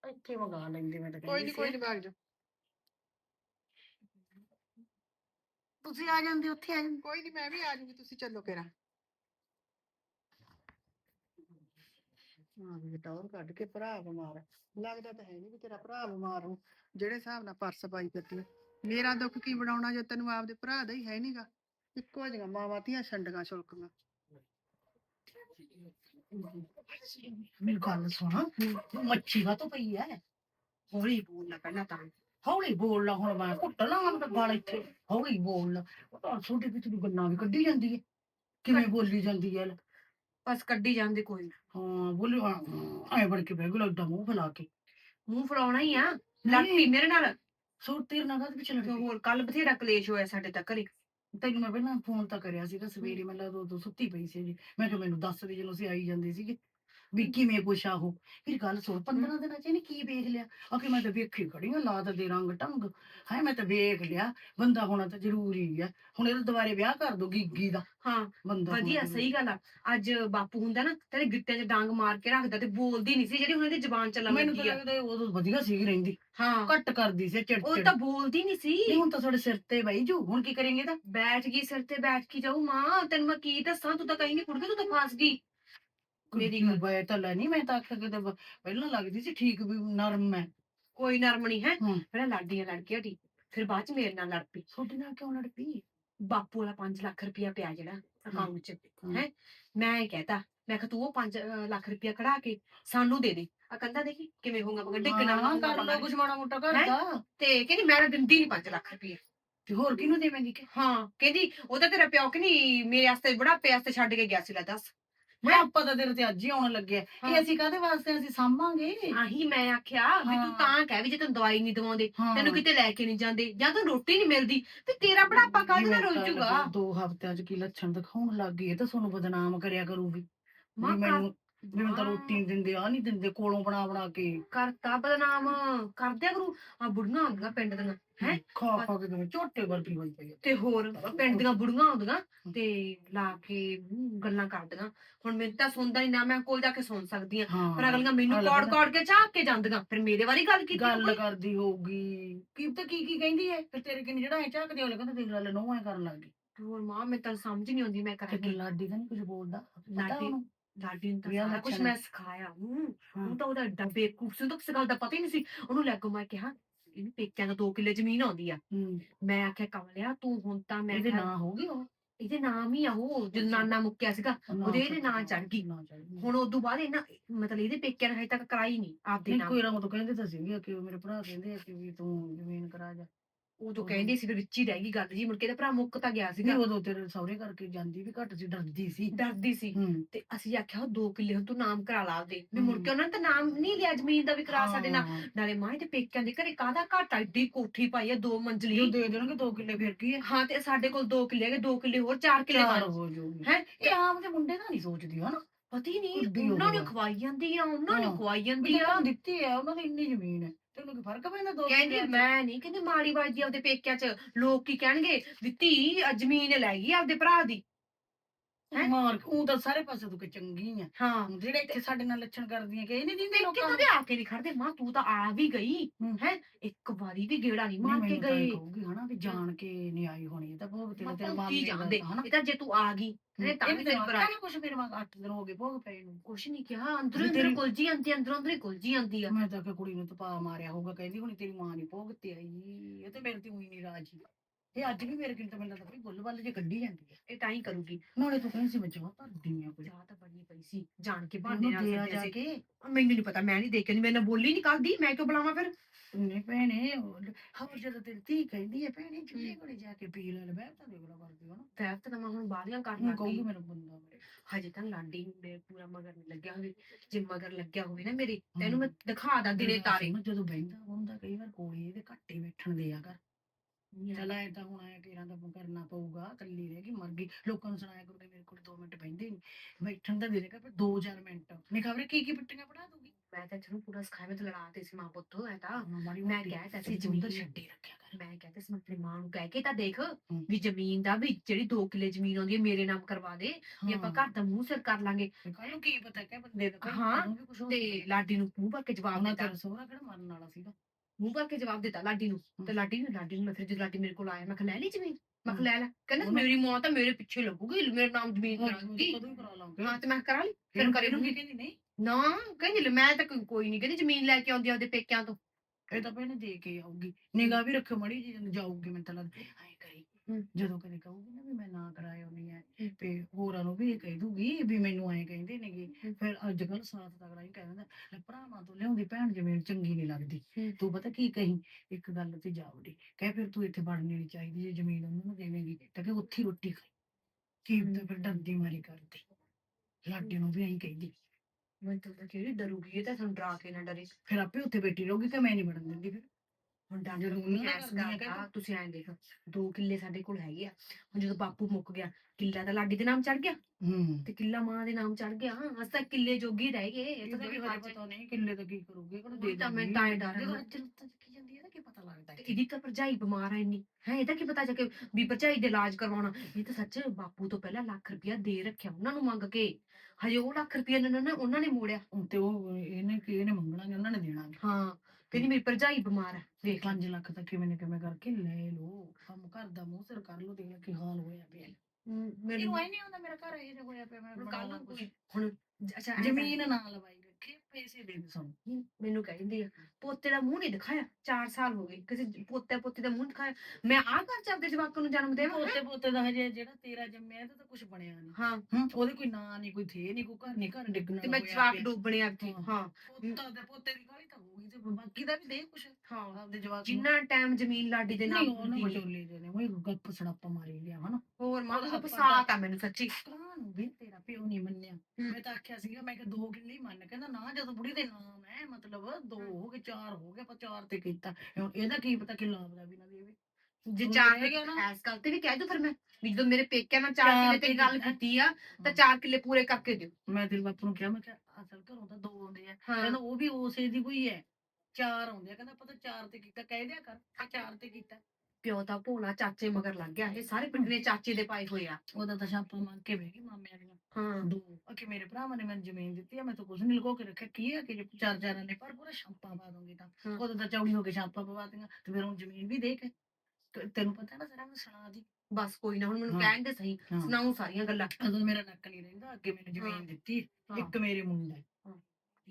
ਇੱਥੇ ਮੰਗਾ ਲੈਂਦੇ ਮੈਂ ਤਾਂ
ਕੋਈ ਨਹੀਂ ਕੋਈ। ਨਹੀਂ ਵਗ ਜਾਓ
ਤੁਸੀਂ ਆ ਜਾਂਦੇ ਉੱਥੇ ਆ ਜਾਂਦੇ।
ਕੋਈ ਨਹੀਂ ਮੈਂ ਵੀ ਆ ਜੂਗੀ ਤੁਸੀਂ ਚੱਲੋ ਕਿਰਾ ਹਾਂ ਵੀ ਟੌਰ ਕੱਢ ਕੇ ਭਰਾ ਬਿਮਾਰ ਹੈ ਲੱਗਦਾ ਤਾਂ ਹੈ ਨਹੀਂ ਵੀ ਤੇਰਾ ਭਰਾ ਬਿਮਾਰ ਹੋ ਜਿਹੜੇ ਹਿਸਾਬ ਨਾਲ ਪਰਸ ਪਾਈ ਕਰਦੀ ਹੈ ਮੇਰਾ ਦੁੱਖ ਕੀ ਬਣਾਉਣਾ ਜੇ ਤੈਨੂੰ ਆਪਦੇ ਭਰਾ ਦਾ ਹੀ ਹੈ ਨਹੀਂਗਾ ਇੱਕੋ ਜਿਹੀਆਂ ਮਾਵਾਂ ਧੀਆਂ ਛੰਡੀਆਂ ਛੁਲਕੀਆਂ।
ਮੇਰੀ ਗੱਲ ਸੁਣ। ਮੱਛੀ ਵਾ ਪਈ ਐ।
ਹੌਲੀ ਬੋਲ ਨਾ ਪਹਿਲਾਂ ਤਾਂ।
ਹੌਲੀ ਬੋਲ ਲਾ ਹੁਣ ਮੈਂ ਘੁੱਟ ਲਾ ਮੈਂ ਗਾਲ ਇੱਥੇ। ਹੌਲੀ ਬੋਲ ਲਾ। ਉਹ ਛੋਟੇ ਵਿੱਚ ਦੀ ਗੱਲਾਂ ਵੀ ਕੱਢੀ ਜਾਂਦੀ ਐ। ਕਿਵੇਂ ਬੋਲੀ ਜਾਂਦੀ ਐ।
ਬਸ ਕੱਢੀ ਜਾਂਦੇ ਕੋਈ ਨਾ।
ਹਾਂ ਬੋਲੀ ਐ ਬੜ ਕੇ ਬਹਿ ਗਈ ਲੱਗਦਾ ਮੂੰਹ ਫਲਾ ਕੇ।
ਮੂੰਹ ਫਲਾਉਣਾ ਹੀ ਆ। ਲੜਦੀ ਮੇਰੇ ਨਾਲ।
ਸੋ ਤੇਰੇ ਨਾਲ ਕਾਹਦੇ ਪਿੱਛੇ
ਹੋਰ ਕੱਲ ਬਥੇਰਾ ਕਲੇਸ਼ ਹੋਇਆ ਸਾਡੇ ਤਾਂ ਘਰੇ
ਤੈਨੂੰ ਮੈਂ ਪਹਿਲਾਂ ਫੋਨ ਤਾਂ ਕਰਿਆ ਸੀਗਾ ਸਵੇਰੇ ਮੈਂ ਲੱਗਦਾ ਉਦੋਂ ਸੁੱਤੀ ਪਈ ਸੀ ਜੀ ਮੈਂ ਕਿਹਾ ਮੈਨੂੰ ਦੱਸ ਦੇ ਜਦੋਂ ਅਸੀਂ ਆਈ ਜਾਂਦੇ ਸੀਗੇ। ਵੀ ਕਿਵੇਂ ਪੁੱਛਾ ਉਹ? ਫਿਰ ਗੱਲ ਸੁਣ 15 ਦਿਨਾਂ ਚ ਇਹਨੇ ਕੀ ਵੇਖ ਲਿਆ? ਆ ਕਿ ਮੈਂ ਤਾਂ ਵੇਖੀ ਖੜੀ ਆ ਲਾਤ ਦੇ ਰੰਗ ਢੰਗ। ਹੈ ਮੈਂ ਤਾਂ ਵੇਖ ਲਿਆ। ਬੰਦਾ ਹੋਣਾ ਤਾਂ ਜ਼ਰੂਰੀ ਆ। ਹੁਣ ਇਹਦਾ ਦੁਬਾਰੇ ਵਿਆਹ ਕਰ ਦੋ ਗਿੱਗੀ ਦਾ।
ਹਾਂ
ਬੰਦਾ
ਵਧੀਆ। ਸਹੀ ਗੱਲ ਆ। ਅੱਜ ਬਾਪੂ ਹੁੰਦਾ ਨਾ ਤੇਰੇ ਗਿੱਟੇ 'ਚ ਡਾਂਗ ਮਾਰ ਕੇ ਰੱਖਦਾ ਤੇ ਬੋਲਦੀ ਨਹੀਂ ਸੀ ਜਿਹੜੀ ਹੁਣ ਇਹਦੀ ਜ਼ਬਾਨ ਚੱਲਣ
ਮੈਨੂੰ ਤਾਂ
ਲੱਗੀ ਆ।
ਲੱਗਦਾ ਉਦੋਂ ਵਧੀਆ ਸੀ ਰਹਿੰਦੀ।
ਹਾਂ।
ਘੱਟ ਕਰਦੀ ਸੀ ਚਿੜ
ਉਹ ਤਾਂ ਬੋਲਦੀ ਨਹੀਂ ਸੀ।
ਨਹੀਂ ਹੁਣ ਤਾਂ ਤੁਹਾਡੇ ਸਿਰ ਤੇ ਬਈ ਜੂ। ਹੁਣ ਕੀ ਕਰੇਂਗੇ ਤਾਂ?
ਬੈਠ ਗਈ ਸਿਰ ਤੇ ਬੈਠ ਕੇ ਜਾਊ ਮਾਂ। ਤੈਨੂੰ ਮੈਂ ਕੀ ਦੱਸਾਂ? ਤੂੰ ਤਾਂ ਕਹੀਂ ਨਹੀਂ ਕੁੜਕੇ ਤੂੰ ਤਾਂ ਫਸ ਗਈ। ਮੇਰੀ ਗੱਲ-
ਬੈ ਤਾਂ ਲੈ ਨਹੀਂ ਮੈਂ ਤਾਂ ਆਖਿਆ ਬ- ਪਹਿਲਾਂ ਲੱਗਦੀ ਸੀ ਠੀਕ ਵੀ ਨਰਮ ਹੈ
ਕੋਈ ਨਰਮਣੀ ਹੈ
ਹੂੰ।
ਪਹਿਲਾਂ ਲੜਦੀਆਂ ਲੜ ਕੇ ਹਟੀ ਫਿਰ ਬਾਅਦ ਚ ਮੇਰੇ ਨਾਲ ਲੜ ਪਈ।
ਤੁਹਾਡੇ ਨਾਲ ਕਿਉਂ ਲੜ ਪਈ?
ਬਾਪੂ ਵਾਲਾ 5 ਲੱਖ ਰੁਪਇਆ ਪਿਆ ਜਿਹੜਾ ਅਕਾਊਂਟ 'ਚ
ਹਮ।
ਹੈ। ਮੈਂ ਇਹ ਕਹਿਤਾ ਮੈਂ ਕਿਹਾ ਤੂੰ ਉਹ 5 ਲੱਖ ਰੁਪਇਆ ਕਢਾ ਕੇ ਸਾਨੂੰ ਦੇ ਦੇ। ਆ ਕਹਿੰਦਾ ਦੇਖੀ ਕਿਵੇਂ ਹੋਊਗਾ ਮਗਰ ਡਿੱਗਣਾ
ਹਾਂ,
ਹੋਊਗਾ
ਕਰ ਲਓ। ਕੁਛ ਮਾੜਾ ਮੋਟਾ
ਹੈਂ?
ਕਰਦਾ
ਤੇ ਕਹਿੰਦੀ ਮੈਂ ਤਾਂ ਦਿੰਦੀ ਨਹੀਂ 5 ਲੱਖ ਰੁਪਇਆ।
ਤੇ ਹੋਰ ਕਿਹਨੂੰ ਦੇਵੇਂਗੀ ਕਿ?
ਹਾਂ ਕਹਿੰਦੀ ਉਹਦਾ ਤੇਰਾ ਪਿਓ ਕਿ ਨਹੀਂ ਮੇਰੇ ਵਾਸਤੇ ਬੜਾ ਵਾਸਤੇ ਛੱਡ ਕੇ ਗਿਆ ਸੀ ਲੈ ਦੱਸ।
ਮੈਂ ਆਪਾਂ ਤਾਂ ਤੇਰੇ ਤੇ ਅੱਜ ਹੀ ਆਉਣ ਲੱਗਿਆ
ਹਾਂ।
ਕਿ ਅਸੀਂ ਕਾਹਦੇ ਵਾਸਤੇ ਅਸੀਂ ਸਾਂਭਾਂਗੇ
ਆਹੀ ਮੈਂ ਆਖਿਆ ਵੀ ਤੂੰ
ਹਾਂ।
ਤਾਂ ਕਹਿ ਵੀ ਜੇ ਤੈਨੂੰ ਦਵਾਈ ਨਹੀਂ ਦਵਾਉਂਦੇ
ਹਾਂ।
ਤੈਨੂੰ ਕਿਤੇ ਲੈ ਕੇ ਨਹੀਂ ਜਾਂਦੇ ਜਾਂ ਤੈਨੂੰ ਰੋਟੀ ਨਹੀਂ ਮਿਲਦੀ ਤੇ ਤੇਰਾ ਬੁਢਾਪਾ ਕਾਹਦੇ ਨਾਲ ਰੁਲ
ਤਾਂ
ਜੂਗਾ
ਦੋ ਹਫ਼ਤਿਆਂ ਚ ਕੀ ਲੱਛਣ ਦਿਖਾਉਣ ਲੱਗ ਗਈ ਇਹ ਤਾਂ ਤੁਹਾਨੂੰ ਬਦਨਾਮ ਕਰਿਆ ਕਰੂਗੀ
ਮਾਂ
ਵੀ
ਕਰ-
ਮੈਨੂੰ ਵੀ ਮੈਨੂੰ ਤਾਂ ਰੋਟੀ ਨਹੀਂ ਦਿੰਦੇ ਆ ਨਹੀਂ ਦਿੰਦੇ ਕੋਲੋਂ ਬਣਾ ਬਣਾ ਕੇ।
ਕਰਤਾ ਬਦਨਾਮ ਕਰਦਿਆ ਕਰੂ ਆ ਬੁੜੀਆਂ ਆਉਂਦੀਆਂ ਪਿੰਡ ਦੀਆਂ ਹੈਂ?
ਖਾ ਖਾ ਕੇ ਕਿਵੇਂ ਝੋਟੇ ਵਰਗੀ ਹੋਈ ਪਈ ਆ।
ਤੇ ਹੋਰ ਪਿੰਡ ਦੀਆਂ ਬੁੜੀਆਂ ਆਉਂਦੀਆਂ ਤੇ ਲਾ ਕੇ ਗੱਲਾਂ ਕਰਦੀਆਂ। ਹੁਣ ਮੈਨੂੰ ਤਾਂ ਸੁਣਦਾ ਹੀ ਨਾ ਮੈਂ ਕੋਲ ਜਾ ਕੇ ਸੁਣ ਸਕਦੀ ਆ।
ਹਾਂ।
ਪਰ ਅਗਲੀਆਂ ਮੈਨੂੰ ਕੌੜ ਕੌੜ ਕੇ ਝਾਕ ਕੇ ਜਾਂਦੀਆਂ। ਫਿਰ ਮੇਰੇ ਬਾਰੇ ਗੱਲ ਕੀਤੀ
ਗੱਲ? ਕਰਦੀ ਹੋਊਗੀ। ਕੀ ਤਾਂ ਕੀ ਕੀ ਕਹਿੰਦੀ ਐ? ਫਿਰ ਤੇਰੇ ਕਿੰਨੀ ਜਿਹੜਾ ਐ ਝਾਕਦੇ ਹੋਲੇ ਕਹਿੰਦੇ ਦੇਖ ਲੈ ਲੈ ਨੋਹਾਂ ਕਰਨ ਲੱਗ ਗਈ।
ਹੋਰ ਮਾਂ ਮੈਂ ਤਾਂ ਸਮਝ ਨਹੀਂ ਆਉਂਦੀ ਮੈਂ
ਤੇ
ਕਰਾਂਗੀ।
ਲਾਡੀ ਤਾਂ ਨਹੀਂ ਕੁਝ ਬੋਲਦਾ। ਪਤਾ
ਲਾਡੀ
ਉਹਨੂੰ?
ਲਾਡੀ ਨੂੰ ਤਾਂ ਸਾਰਾ ਕੁਝ ਮੈਂ ਸਿਖਾਇਆ ਹੂੰ
ਹਾਂ।
ਉਹ ਤਾਂ ਉਹਦਾ ਐਡਾ ਬੇਕੂਫ ਸੀ ਉਹ ਤਾਂ ਕਿਸੇ ਗੱਲ ਦਾ ਪਤਾ ਹੀ ਨਹੀਂ ਸੀ ਉਹਨੂੰ ਲੱਗੋ ਮੈਂ ਕਿਹਾ ਇਹਨੂੰ ਪੇਕਿਆਂ ਦਾ 2 ਕਿੱਲੇ ਜ਼ਮੀਨ ਆਉਂਦੀ ਆ
ਹੂੰ
ਮੈਂ ਆਖਿਆ ਕਮਲਿਆ ਤੂੰ ਹੁਣ ਤਾਂ ਮੈਂ
ਇਹਦੇ ਨਾਂ ਹੋਗੀ ਉਹ
ਇਹਦੇ ਨਾਮ ਹੀ ਆ ਉਹ ਜਦੋਂ। ਨਾਨਾ ਮੁੱਕਿਆ ਸੀਗਾ ਉਹਦੇ ਇਹਦੇ ਨਾਂ ਚੜ੍ਹ ਗਈ।
ਗਈ
ਹੁਣ ਉਦੋਂ ਬਾਅਦ ਇਹਨਾਂ ਮਤਲਬ ਇਹਦੇ ਪੇਕਿਆਂ ਨੇ ਹਜੇ ਤੱਕ ਕਰਾਈ ਨਹੀਂ ਆਪਦੇ ਨਾਮ
ਕੋਈ ਰੰਗ ਤੋਂ ਕਹਿੰਦੇ ਤਾਂ ਸੀਗੇ ਕਿ ਮੇਰੇ ਭਰਾ ਕਹਿੰਦੇ ਆ ਕਿ ਵੀ ਤੂੰ ਜ਼ਮੀਨ ਕਰਾ ਜਾ
ਉਦੋਂ ਕਹਿੰਦੇ ਸੀ ਫਿਰ ਵਿੱਚ ਹੀ ਰਹਿ ਗਈ ਗੱਲ ਜੀ ਮੁੜ ਕੇ ਇਹਦਾ ਭਰਾ ਮੁੱਕ ਤਾਂ ਗਿਆ
ਨਹੀਂ
ਸੀਗਾ
ਉਦੋਂ ਤੇਰੇ ਸਹੁਰੇ ਕਰਕੇ ਜਾਂਦੀ ਵੀ ਘੱਟ ਸੀ ਡਰਦੀ ਸੀ।
ਡਰਦੀ ਸੀ।
ਹੂੰ।
ਤੇ ਅਸੀਂ ਆਖਿਆ ਉਹ 2 ਕਿੱਲੇ ਹੁਣ ਤੂੰ ਨਾਮ ਕਰਾ ਲਾ ਆਪਦੇ। ਵੀ ਮੁੜ। ਕੇ ਉਹਨਾਂ ਨੇ ਤਾਂ ਨਾਮ ਨਹੀਂ ਲਿਆ ਜ਼ਮੀਨ ਦਾ ਵੀ ਕਰਾ ਸਾਡੇ ਨਾਲ। ਨਾਲੇ ਮਾਂ ਤੇ ਪੇਕਿਆਂ ਦੇ ਘਰੇ ਕਾਹਦਾ ਘਾਟਾ ਏਡੀ ਕੋਠੀ ਪਾਈ ਆ ਦੋ ਮੰਜ਼ਲੀ।
ਜੋ ਦੇ ਦੇਣਗੇ 2 ਕਿੱਲੇ ਫਿਰ ਕੀ ਹੈ
ਹਾਂ ਤੇ ਸਾਡੇ ਕੋਲ 2 ਕਿੱਲੇ ਹੈਗੇ 2 ਕਿੱਲੇ ਹੋਰ 4 ਕਿੱਲੇ
ਚਾਰ ਹੋ ਜਾਊਗੀ।
ਹੈ?
ਇਹ ਆਮ ਦੇ ਮੁੰਡੇ ਦਾ ਨਹੀਂ ਸੋਚਦੀ ਹਨਾ?
ਪਤਾ ਹੀ ਨਹੀਂ ਉਹਨਾਂ ਨੂੰ। ਖਵਾਈ ਜਾਂਦੀ ਆ ਉਹਨਾਂ ਨੂੰ। ਖਵਾਈ ਜਾਂਦੀ ਆ।
ਦਿੱਤੀ ਹੈ ਉਹਨਾਂ ਦੀ ਇੰਨੀ ਜ਼ਮੀਨ ਹੈ। ਤੈਨੂੰ ਕੀ ਫ਼ਰਕ ਪੈਂਦਾ ਦੋ
ਕਹਿੰਦੀ
'ਚ?
ਮੈਂ ਨਹੀਂ ਕਹਿੰਦੀ ਮਾੜੀ ਬਾਜੀ ਆਪਦੇ ਪੇਕਿਆਂ 'ਚ ਲੋਕ ਕੀ ਕਹਿਣਗੇ ਵੀ ਧੀ ਜ਼ਮੀਨ ਲੈ ਗਈ ਆਪਦੇ ਭਰਾ ਦੀ ਹੈਂ?
ਮਾਰ ਉਹ ਤਾਂ ਸਾਰੇ ਪਾਸੇ ਤੂੰ ਕਿ ਚੰਗੀ ਆ।
ਹਾਂ।
ਜਿਹੜੇ ਇੱਥੇ ਸਾਡੇ ਨਾਲ ਲੱਛਣ ਕਰਦੀਆਂ ਕਿ ਇਹ ਨਹੀਂ ਦਿੰਦੇ ਲੋਕਾਂ
ਕਦੇ ਆ ਕੇ ਨਹੀਂ ਖੜਦੇ। ਮਾਂ ਤੂੰ ਤਾਂ ਆ ਵੀ ਗਈ। ਹੈ। ਇੱਕ ਵਾਰੀ ਵੀ ਗੇੜਾ ਨਹੀਂ
ਨੂੰ
ਮਾਰ ਕੇ ਗਏ।
ਕਹੂਗੀ ਹਨਾ ਵੀ ਜਾਣ ਕੇ ਨਹੀਂ ਆਈ ਹੋਣੀ। ਇਹ ਤਾਂ ਭੋਗ ਤੇਰੇ ਤੇਰੇ
ਮਾਂ ਕੀ
ਹਨਾ।
ਇਹ ਤਾਂ ਜੇ ਤੂੰ ਆ ਗਈ ਤੇ ਤਾਂ ਵੀ ਤੇਰੇ ਭਰਾ
ਕੁਛ ਮੇਰੇ ਮਾਂ 8 ਦਿਨ ਹੋ ਗਏ ਭੋਗ ਪਏ ਨੂੰ।
ਕੁਛ ਨਹੀਂ ਕਿਹਾ। ਅੰਦਰੋਂ ਅੰਦਰ
ਤੇਰੀ-
ਕੁਲਜੀ ਆਂਦੀ ਅੰਦਰੋਂ ਅੰਦਰ ਹੀ ਕੁਲਜੀ ਆਂਦੀ ਆ।
ਮੈਂ ਤਾਂ ਕਿ ਕੁੜੀ ਨੂੰ ਤਪਾ ਮਾਰਿਆ ਹੋਊਗਾ। ਕਹਿੰਦੀ ਹੁਣੀ ਤੇਰੀ ਮਾਂ ਨਹੀਂ ਭੋਗ ਤੇ ਆਈ। ਇਹ ਤੇ ਮੇਰੇ ਤੇ ਉਹੀ ਨਹੀਂ ਰਾਜੀ ਇਹ ਅੱਜ ਵੀ ਮੇਰੇ ਕਿੰਨ ਤਾਂ ਮੈਨੂੰ ਲੱਗਦਾ ਵੀ ਗੁੱਲ ਵੱਲ ਜੇ ਕੱਢੀ ਜਾਂਦੀ ਹੈ।
ਇਹ ਤਾਂ ਹੀ ਕਰੂਗੀ।
ਨਾਲੇ ਤੂੰ ਕਹਿੰਦੀ ਸੀ ਮੈਂ ਚਾਹ ਧਰਦੀ ਆ ਕੋਈ
ਚਾਹ ਤਾਂ ਬਣੀ ਪਈ ਸੀ ਜਾਣ ਕੇ
ਉਹਨੂੰ
ਨਾਲ
ਦੇ ਜਾ। ਕੇ।
ਮੈਨੂੰ ਨਹੀਂ ਪਤਾ ਮੈਂ ਨਹੀਂ ਦੇਖਿਆ ਨਹੀਂ ਨਾਲ ਬੋਲੀ ਨਹੀਂ ਕੱਲਦੀ ਮੈਂ ਕਿਉਂ ਬੁਲਾਵਾਂ ਫਿਰ?
ਨੇ ਭੈਣੇ ਹੋਰ ਜਦੋਂ ਤੇਰੀ ਧੀ ਕਹਿੰਦੀ ਹੈ ਭੈਣੇ ਚੁੱਲ੍ਹੇ ਕੋਲੇ ਜਾ ਕੇ ਪੀ ਲੈ ਲੈ ਬੈਠ ਤਾਂ ਦੇਖ ਲਾ ਕਰਦੀ ਹੋ ਨਾ
ਫੈਰ ਤਾਂ ਮੈਂ ਹੁਣ ਬਾਲੀਆਂ ਕਰਨ
ਮੈਂ
ਲੱਗ
ਕਹੂੰਗੀ ਮੇਰਾ ਬੰਦਾ ਮੇਰੇ।
ਹਜੇ ਤਾਂ ਲਾਡੀ ਮੇਰੇ ਪੂਰਾ ਮਗਰ ਨਹੀਂ ਲੱਗਿਆ ਹੋਵੇ ਜੇ ਮਗਰ ਲੱਗਿਆ ਹੋਵੇ ਨਾ ਮੇਰੇ ਤੈਨੂੰ ਮੈਂ ਦਿਖਾ ਦਾਂ ਦਿਨੇ ਤਾਰੇ।
ਜਦੋਂ ਬੈਠਾ ਹੁੰਦਾ ਕਈ ਵਾਰ ਕੋਲੇ ਇਹਦੇ ਘੱਟੇ ਬੈਠਣ ਦੇ ਆ ਕਰ। ਚੱਲ ਤਾਂ ਹੁਣ ਆਇਆ ਕਿਰਾਂ ਦਾ ਕਰਨਾ ਪਊਗਾ ਕੱਲੀ ਰਹਿ ਗਈ ਮਰ ਗਈ। ਲੋਕਾਂ ਨੂੰ ਸੁਣਾਇਆ ਕਰੂਗੇ ਮੇਰੇ ਕੋਲ 2 ਮਿੰਟ ਬੈਠਦੇ ਨਹੀਂ ਬੈਠਣ ਦਾ ਦੇ ਦੇਗਾ ਪਰ 2-4 ਮਿੰਟ। ਨਹੀਂ ਖਬਰੇ ਕੀ ਕੀ ਪਿੱਟੀਆਂ ਪੜਾ ਦੂਗੀ?
ਮੈਂ ਤਾਂ ਚਲੋ ਪੂਰਾ ਸਿਖਾਇਆ ਮੈਂ ਤਾਂ ਲੜਾਤੇ ਸੀ ਮਾਂ ਪੁੱਤ ਐ ਤਾਂ। ਮੈਂ ਕਹਿ ਤਾ ਸੀ
ਤੂੰ
ਜ਼ਮੀਨ
ਛੱਡੀ ਰੱਖਿਆ ਕਰ।
ਮੈਂ ਕਹਿੰਦਾ ਸੀ ਮੈਂ ਆਪਣੀ ਮਾਂ ਨੂੰ ਕਹਿ ਕੇ ਤਾਂ ਦੇਖ ਵੀ ਜ਼ਮੀਨ ਦਾ ਵੀ ਜਿਹੜੀ 2 ਕਿੱਲੇ ਜ਼ਮੀਨ ਆਉਂਦੀ ਹੈ ਮੇਰੇ ਨਾਮ ਕਰਵਾ ਦੇ। ਵੀ ਆਪਾਂ ਘਰ ਦਾ ਮੂੰਹ ਸਿਰ ਕਰ ਲਾਂਗੇ।
ਕੱਲ ਨੂੰ ਕੀ ਪਤਾ ਕਿ ਬੰਦੇ ਦਾ
ਹਾਂ,
ਹੋ
ਤੇ। ਲਾਡੀ ਨੂੰ ਮੂੰਹ ਭਰ ਕੇ ਜਵਾਬ ਦਿੱਤਾ।
ਤੇਰਾ ਸੋਹਰਾ ਕਿਹੜਾ ਮਰਨ ਵਾਲਾ ਸੀਗਾ?
ਮੂੰਹ ਭਰ ਕੇ ਜਵਾਬ ਦਿੱਤਾ ਲਾਡੀ ਨੂੰ। ਤੇ ਲਾਡੀ ਨੂੰ ਲਾਡੀ ਨੂੰ ਮੈਂ ਫਿਰ ਜਦੋਂ ਲਾਡੀ ਮੇਰੇ ਕੋਲ ਆਇਆ ਮੈਂ ਕਿਹਾ ਲੈ ਲਈ ਜ਼ਮੀਨ? ਮੈਂ ਕਿਹਾ ਲੈ ਲੈ। ਕਹਿੰਦਾ ਮੇਰੀ ਮਾਂ ਤਾਂ ਮੇਰੇ ਪਿੱਛੇ ਲੱਗੂਗੀ ਮੇਰੇ ਨਾਮ ਜ਼ਮੀਨ ਕਰਾ ਦੂਗੀ
ਹੀ
ਤੇ ਮੈਂ ਕਰਾ ਲਈ।
ਫਿਰ
ਕਰੇ
ਨੂੰ ਕਹਿੰਦੀ ਨਹੀਂ?
ਨਾ ਕਹਿੰਦੀ ਲੈ ਮੈਂ ਤਾਂ ਕੋਈ- ਨਹੀਂ ਕਹਿੰਦੀ ਜ਼ਮੀਨ ਲੈ ਕੇ ਆਉਂਦੀ ਆ ਉਹਦੇ ਪੇਕਿਆਂ ਤੋਂ।
ਇਹ ਤਾਂ ਭੈਣੇ ਦੇ ਕੇ ਆਊਗੀ। ਨਿਗਾਹ ਵੀ ਰੱਖਿਓ ਮੜੀ ਜੀ ਜਾਊਗੀ ਮੈਂ ਤਾਂ ਲੱਗਦਾ।
ਹਮ।
ਜਦੋਂ ਕਦੇ ਕਹੂਗੀ ਨਾ ਵੀ ਮੈਂ ਨਾ ਕਰਾਇਆ ਨਹੀਂ ਐ
ਹਮ।
ਤੇ ਹੋਰਾਂ ਨੂੰ ਵੀ ਇਹ ਕਹਿ ਦੂਗੀ ਵੀ ਮੈਨੂੰ ਐ ਕਹਿੰਦੇ ਨੇਗੇ
ਹਮ।
ਫਿਰ ਅੱਜ ਕੱਲ ਸਾਥ ਤਗੜਾ ਹੀ ਕਹਿ ਦਿੰਦਾ ਲੈ ਭਰਾਵਾਂ ਤੋਂ ਲਿਆਉਂਦੀ ਭੈਣ ਜਿਵੇਂ ਚੰਗੀ ਨਹੀਂ ਲੱਗਦੀ
ਹਮ।
ਤੂੰ ਪਤਾ ਕੀ ਕਹੀਂ ਇੱਕ ਗੱਲ ਤੇ ਜਾਵੜੀ ਕਹਿ ਫਿਰ ਤੂੰ ਇੱਥੇ ਵੜਨੀ ਨਹੀਂ ਚਾਹੀਦੀ ਜੇ ਜ਼ਮੀਨ ਉਹਨਾਂ ਨੂੰ ਦੇਵੇਂਗੀ ਤਾਂ ਕਿ ਉੱਥੇ ਹੀ ਰੋਟੀ ਖਾਈ ਕੀ ਪਤਾ ਫਿਰ ਡਰਦੀ ਮਾਰੀ ਕਰਦੀ ਲਾਡੀ ਨੂੰ ਵੀ ਐਂ ਕਹਿੰਦੀ
ਮੈਂ ਤਾਂ ਤਾਂ ਕਿਹੜੀ ਡਰੂਗੀ ਇਹ ਤਾਂ ਤੁਹਾਨੂੰ ਡਰਾ ਕੇ ਨਾ ਡਰੇ
ਫਿਰ ਆਪੇ ਉੱਥੇ ਬੈਠੀ ਰਹੂਗੀ ਕਿ ਮੈਂ ਨਹੀਂ ਵੜਨ ਦਿੰਦੀ ਫਿਰ
ਹੁਣ
ਜਦੋਂ
ਨੂੰ ਨਹੀਂ ਐਸ
ਕਰਦੀਆਂ
ਗੱਲ
ਕਹਿੰਦਾ।
ਦਾ ਤੁਸੀਂ ਐਂ ਦੇਖ ਦੋ ਕਿੱਲੇ ਸਾਡੇ ਕੋਲ ਹੈਗੇ ਆ। ਹੁਣ ਜਦੋਂ ਬਾਪੂ ਮੁੱਕ ਗਿਆ ਕਿੱਲਾ ਤਾਂ ਲਾਡੀ ਦੇ ਨਾਮ ਚੜ ਗਿਆ।
ਹੂੰ।
ਤੇ ਕਿੱਲਾ ਮਾਂ ਦੇ ਨਾਮ ਚੜ ਗਿਆ। ਅਸ ਤਾਂ ਕਿੱਲੇ ਜੋਗੀ ਰਹਿ ਗਏ ਇਹ ਤਾਂ
ਹਜੇ ਪਤਾ ਨਹੀਂ ਕਿੱਲੇ ਦਾ ਕੀ ਕਰੂਗੇ ਕੋਲ
ਉਹੀ ਤਾਂ ਮੈਂ ਤਾਂ ਡਰ
ਜਦੋਂ। ਅੱਜ ਰੁੱਤਾਂ ਚੱਕੀ ਜਾਂਦੀ ਹੈ ਤਾਂ ਕੀ ਪਤਾ ਲੱਗਦਾ
ਤੇ ਇਹਦੀ ਤਾਂ ਭਰਜਾਈ ਬਿਮਾਰ ਆ ਇੰਨੀ। ਹੈ ਇਹਦਾ ਕੀ ਪਤਾ ਜਾ ਕੇ ਵੀ ਭਰਜਾਈ ਦੇ ਇਲਾਜ ਕਰਵਾਉਣਾ। ਇਹ ਤਾਂ ਸੱਚ ਬਾਪੂ ਤੋਂ ਪਹਿਲਾਂ ਲੱਖ ਰੁਪਇਆ ਦੇ ਰੱਖਿਆ ਉਹਨਾਂ ਨੂੰ ਮੰਗ ਕੇ। ਹਜੇ ਉਹ ਲੱਖ ਰੁਪਇਆ ਨਾ ਨਾ ਉਹਨਾਂ ਨੇ ਮੋੜਿਆ।
ਤੇ ਉਹ ਇਹਨੇ ਕੀ ਇਹਨੇ ਮੰਗਣਾ ਨੀ, ਉਹਨਾਂ ਨੇ ਦੇਣਾ ਨੀ।
ਹਾਂ। ਕਹਿੰਦੀ ਮੇਰੀ ਭਰਜਾਈ ਬਿਮਾਰ ਹੈ ਵੇਖ ਲੈ।
5 ਲੱਖ ਤਾਂ ਕਿਵੇਂ ਨਾ ਕਿਵੇਂ ਕਰਕੇ ਲੈ ਲਓ ਕੰਮ ਘਰ ਦਾ ਮੂੰਹ ਸਿਰ ਕਰ ਲਓ ਦੇਖ ਲੈ ਕੀ ਹਾਲ ਹੋਇਆ ਪਿਆ।
ਮੈਨੂੰ
ਇਹਨੂੰ ਐ ਨਹੀਂ ਆਉਂਦਾ ਮੇਰਾ ਘਰ ਇਹ ਹੋਇਆ ਪਿਆ ਮੈਂ
ਕੱਲ
ਲਾਂ
ਨੂੰ ਕੋਈ ਹੁਣ ਅੱਛਾ
ਜ਼ਮੀਨ ਨਾ ਲਵਾਈ ਰੱਖੇ ਪੈਸੇ ਦੇ ਦੇ ਸਾਨੂੰ।
ਮੈਨੂੰ ਕਹਿੰਦੀ ਆ ਪੋਤੇ ਦਾ ਮੂੰਹ ਨਹੀਂ ਦਿਖਾਇਆ 4 ਸਾਲ ਹੋ ਗਏ ਕਿਸੇ ਪੋਤੇ ਪੋਤੀ ਦਾ ਮੂੰਹ ਦਿਖਾਇਆ। ਮੈਂ ਆ ਘਰ ਚ ਆਪਦੇ ਜਵਾਕਾਂ ਨੂੰ ਜਨਮ ਦੇਵਾਂ?
ਪੋਤੇ ਪੋਤੇ ਦਾ ਹਜੇ ਜਿਹੜਾ ਤੇਰਾ ਜੰਮਿਆ ਇਹਦਾ ਤਾਂ ਕੁਝ ਬਣਿਆ ਨਹੀਂ।
ਹਾਂ।
ਉਹਦੇ ਕੋਈ ਨਾਂ ਨਹੀਂ ਕੋਈ ਥੇ ਨਹੀਂ ਕੋਈ ਘਰ ਨਹੀਂ ਘਰ ਡਿੱਗਣਾ
ਤੇ ਮੈਂ ਜਵਾਕ। ਡੋਬਣੇ ਆਪਦੇ
ਹਾਂ।
ਹਾਂ।
ਪੋਤਾ ਦੇ ਪੋਤੇ ਦੀ ਗਾਲੀ ਤਾਂ ਹੋਊਗੀ ਤੇ ਬਾਕੀ ਦਾ ਵੀ ਦੇ ਕੁਛ।
ਹਾਂ।
ਆਪਦੇ ਜਵਾਕ।
ਜਿੰਨਾ ਟਾਈਮ ਜ਼ਮੀਨ ਲਾਡੀ ਦੇ ਨਾਲ
ਨਹੀਂ ਉਹਨੂੰ। ਵਿਚੋਲੇ ਦੇ ਨੇ ਉਹ ਗੱਪ ਸੜਾਪਾ ਮਾਰੀ ਲਿਆ ਹਨਾ।
ਹੋਰ ਮਾਂ ਦਾ ਪਸਾਤ ਆ ਮੈਨੂੰ ਸੱਚੀ।
ਕਾਹਨੂੰ ਵੀ ਤੇਰਾ ਪਿਓ ਨਹੀਂ ਮੰਨਿਆ। ਮੈਂ ਤਾਂ ਆਖਿਆ ਸੀਗਾ ਮੈਂ ਕਿ ਦੋ ਕਿੱਲੇ ਹੀ ਮੰਨ ਕਹਿੰਦਾ ਨਾ ਜਦੋਂ ਬੁੜੀ ਦੇ ਨਾਮ ਹੈ ਮਤਲਬ ਦੋ ਹੋ। ਗਏ ਚਾਰ ਹੋ ਗਏ ਆਪਾਂ ਚਾਰ ਤੇ ਕੀਤਾ। ਹੁਣ ਇਹਦਾ ਕੀ ਪਤਾ ਕਿ ਲਾਭ ਵੀ ਨਾ ਦੇਵੇ।
ਜੇ ਚਾਰ
ਰਹਿ ਗਿਆ ਨਾ।
ਐਸ ਗੱਲ ਤੇ ਵੀ ਕਹਿ ਦੋ ਫਿਰ ਮੈਂ ਵੀ ਜਦੋਂ ਮੇਰੇ ਪੇਕਿਆਂ ਨਾਲ ਚਾਰ ਕਿੱਲੇ ਤੇ
ਤੇ
ਗੱਲ
ਕੀਤਾ।
ਆ ਤਾਂ ਚਾਰ ਕਿੱਲੇ ਪੂਰੇ ਕਰਕੇ ਦਿਓ।
ਮੈਂ ਤੇਰੇ ਬਾਪੂ ਨੂੰ ਕਿਹਾ ਮੈਂ ਕਿਹਾ ਅਸਲ ਘਰੋਂ ਤਾਂ ਦੋ ਆਉਂਦੇ ਆ। ਕਹਿੰਦਾ ਉਹ ਵੀ ਉਸੇ ਦੀ ਕੋਈ ਹੈ। ਚਾਰ ਆਉਂਦੇ ਆ। ਕਹਿੰਦਾ ਪਤਾ ਚਾਰ ਤੇ ਕੀਤਾ ਕਹਿ ਦਿਆ ਕਰ ਚਾਰ ਤੇ ਕੀਤਾ।
ਪਿਓ ਤਾਂ ਭੋਲਾ ਚਾਚੇ ਮਗਰ ਲੱਗ ਗਿਆ। ਇਹ ਸਾਰੇ ਪਿੰਡ ਨੇ ਚਾਚੇ ਦੇ ਪਾਏ ਹੋਏ ਆ।
ਉਹਦਾ ਤਾਂ ਛਾਪਾ ਮੰਗ ਕੇ ਬਹਿ ਗਈ ਮਾਮਿਆਂ ਦੀਆਂ।
ਹਾਂ।
ਦੋ ਅਕੇ ਮੇਰੇ ਭਰਾਵਾਂ ਨੇ ਮੈਨੂੰ ਜ਼ਮੀਨ ਦਿੱਤੀ ਆ ਮੈਂ ਤਾਂ ਕੁਝ ਨਹੀਂ ਲੁਕੋ ਕੇ ਰੱਖਿਆ। ਕੀ ਹੈ ਕਿ ਜੇ ਚਾਰ ਚਾਰਾਂ ਨੇ ਪਰ ਪੂਰਾ ਛਾਪਾ ਪਾ ਦੂੰਗੀ ਤਾਂ। ਉਦੋਂ ਤਾਂ ਚੌੜੀ ਹੋ ਕੇ ਛਾਪਾ ਪਵਾ ਦਿੰਗਾ ਤੇ ਫਿਰ ਹੁਣ ਜ਼ਮੀਨ ਵੀ ਦੇ ਕੇ। ਤੈਨੂੰ ਪਤਾ ਨਾ ਸਾਰਾ ਮੈਂ ਸੁਣਾ ਦੀ।
ਬਸ ਕੋਈ ਨਾ ਹੁਣ ਮੈਨੂੰ। ਕਹਿਣ ਦੇ ਸਹੀ। ਸੁਣਾਉ ਸਾਰੀਆਂ ਗੱਲਾਂ।
ਉਦੋਂ ਮੇਰਾ ਨੱਕ ਨਹੀਂ ਰਹਿੰਦਾ ਅੱਗੇ ਮੈਨੂੰ। ਜ਼ਮੀਨ ਦਿੱਤੀ। ਇੱਕ ਮੇਰੇ ਮੁੰਡਾ।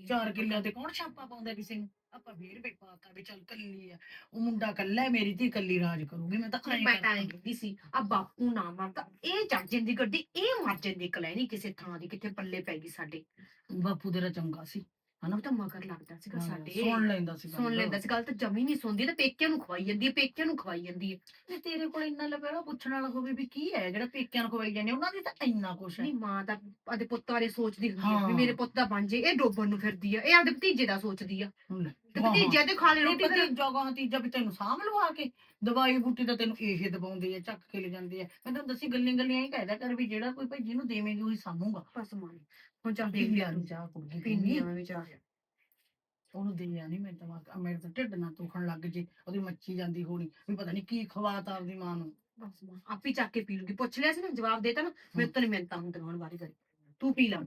ਚਾਰ ਕਿੱਲਿਆਂ ਤੇ ਕੌਣ ਛਾਪਾ ਪਾਉਂਦਾ ਕਿਸੇ ਨੂੰ? ਆਪਾਂ ਫੇਰ ਵੀ ਪਾਤਾ ਵੀ ਚੱਲ ਕੱਲੀ ਆ। ਉਹ ਮੁੰਡਾ ਕੱਲਾ ਹੈ ਮੇਰੀ ਧੀ ਕੱਲੀ ਰਾਜ ਕਰੂਗੀ ਮੈਂ ਤਾਂ
ਮੈਂ ਤਾਂ
ਕਰਦਾ।
ਐਂ ਕਹਿੰਦੀ ਸੀ ਆ ਬਾਪੂ ਨਾ ਮਰਦਾ। ਇਹ ਚੜ ਜਾਂਦੀ ਗੱਡੀ ਇਹ ਮਰ ਜਾਂਦੀ ਕਲੈਣੀ ਕਿਸੇ ਥਾਂ ਦੀ ਕਿੱਥੇ ਪੱਲੇ ਪੈ ਗਈ ਸਾਡੇ।
ਬਾਪੂ ਤੇਰਾ ਚੰਗਾ ਸੀ। ਹਨਾ
ਉਹ ਤਾਂ ਮਗਰ ਲੱਗਦਾ ਸੀਗਾ ਸਾਡੇ।
ਸੁਣ ਲੈਂਦਾ ਸੀ
ਸੁਣ। ਲੈਂਦਾ ਸੀ ਗੱਲ ਤਾਂ ਜਮੀ ਨਹੀਂ ਸੁਣਦੀ ਤੇ ਪੇਕਿਆਂ ਨੂੰ ਖਵਾਈ ਜਾਂਦੀ ਹੈ ਪੇਕਿਆਂ ਨੂੰ ਖਵਾਈ ਜਾਂਦੀ ਹੈ।
ਤੇ ਤੇਰੇ ਕੋਲ ਇੰਨਾ ਲਪੇੜਾ ਪੁੱਛਣ ਵਾਲਾ ਹੋਵੇ ਵੀ ਕੀ ਹੈ ਜਿਹੜਾ ਪੇਕਿਆਂ ਨੂੰ ਖਵਾਈ ਜਾਂਦੇ ਉਹਨਾਂ ਦੀ ਤਾਂ ਇੰਨਾ ਕੁਛ ਹੈ।
ਨਹੀਂ ਮਾਂ ਤਾਂ ਆਪਦੇ ਪੁੱਤ ਬਾਰੇ ਸੋਚਦੀ ਹੁੰਦੀ ਹੈ ਵੀ। ਮੇਰੇ ਪੁੱਤ ਦਾ ਬਣ ਜੇ ਇਹ ਡੋਬਣ ਨੂੰ ਫਿਰਦੀ ਆ ਇਹ ਆਪਦੇ ਭਤੀਜੇ ਦਾ ਸੋਚਦੀ ਆ। ਤੇ ਭਤੀਜੇ ਦੇ ਖਾ ਲੈ
ਰੋਟੀ ਤੇ। ਜਗ੍ਹਾ ਤੀਜਾ ਵੀ ਤੈਨੂੰ ਸਾਂਭ ਲਵਾ ਕੇ ਦਵਾਈ ਬੂਟੀ ਤਾਂ ਤੈਨੂੰ ਇਹ ਦਵਾਉਂਦੇ ਆ ਚੱਕ ਕੇ ਲੈ ਜਾਂਦੇ ਆ। ਮੈਂ ਤੈਨੂੰ ਦੱਸੀ ਗੱਲਾਂ ਗੱਲਾਂ ਹੀ ਕਹਿਦਾ ਕਰ ਵੀ ਜਿਹੜਾ ਕੋਈ ਭਾਈ ਜਿਹਨੂੰ ਦੇਵੇਂਗੀ ਉਹੀ ਸਾਂਭੂਗਾ।
ਬਸ ਮਾਂ ਹੁਣ ਚੱਲ
ਪੀਂਦੀ
ਦੇਖ
ਆ
ਲਿਆ
ਚਾਹ ਕੁੜੀ
ਪੀਂਦੀ
ਪੀਂਦੀ
ਆ ਮੈਂ ਵਿਚਾਰ
ਉਹਨੂੰ ਦੇ ਆ ਨਹੀਂ ਮੈਂ ਮੇਰੇ ਤਾਂ ਢਿੱਡ ਨਾ ਦੁਖਣ ਲੱਗ ਜੇ ਉਹਦੀ ਮੱਛੀ ਜਾਂਦੀ ਹੋਣੀ ਵੀ ਪਤਾ ਨਹੀਂ ਕੀ ਖਵਾਤਾ ਆਪਦੀ ਮਾਂ ਨੂੰ।
ਬਸ ਮਾਂ ਆਪੇ ਚੱਕ ਕੇ ਪੀ ਲੂਗੀ। ਪੁੱਛ ਲਿਆ ਸੀ ਨਾ ਜਵਾਬ ਦੇਤਾ ਨਾ ਮੇਰੇ ਤੋਂ ਨਹੀਂ ਮਿਲਤਾ ਹੁਣ ਹੁਣ ਵਾਰੀ ਵਾਰੀ। ਤੂੰ ਪੀ ਲਾ।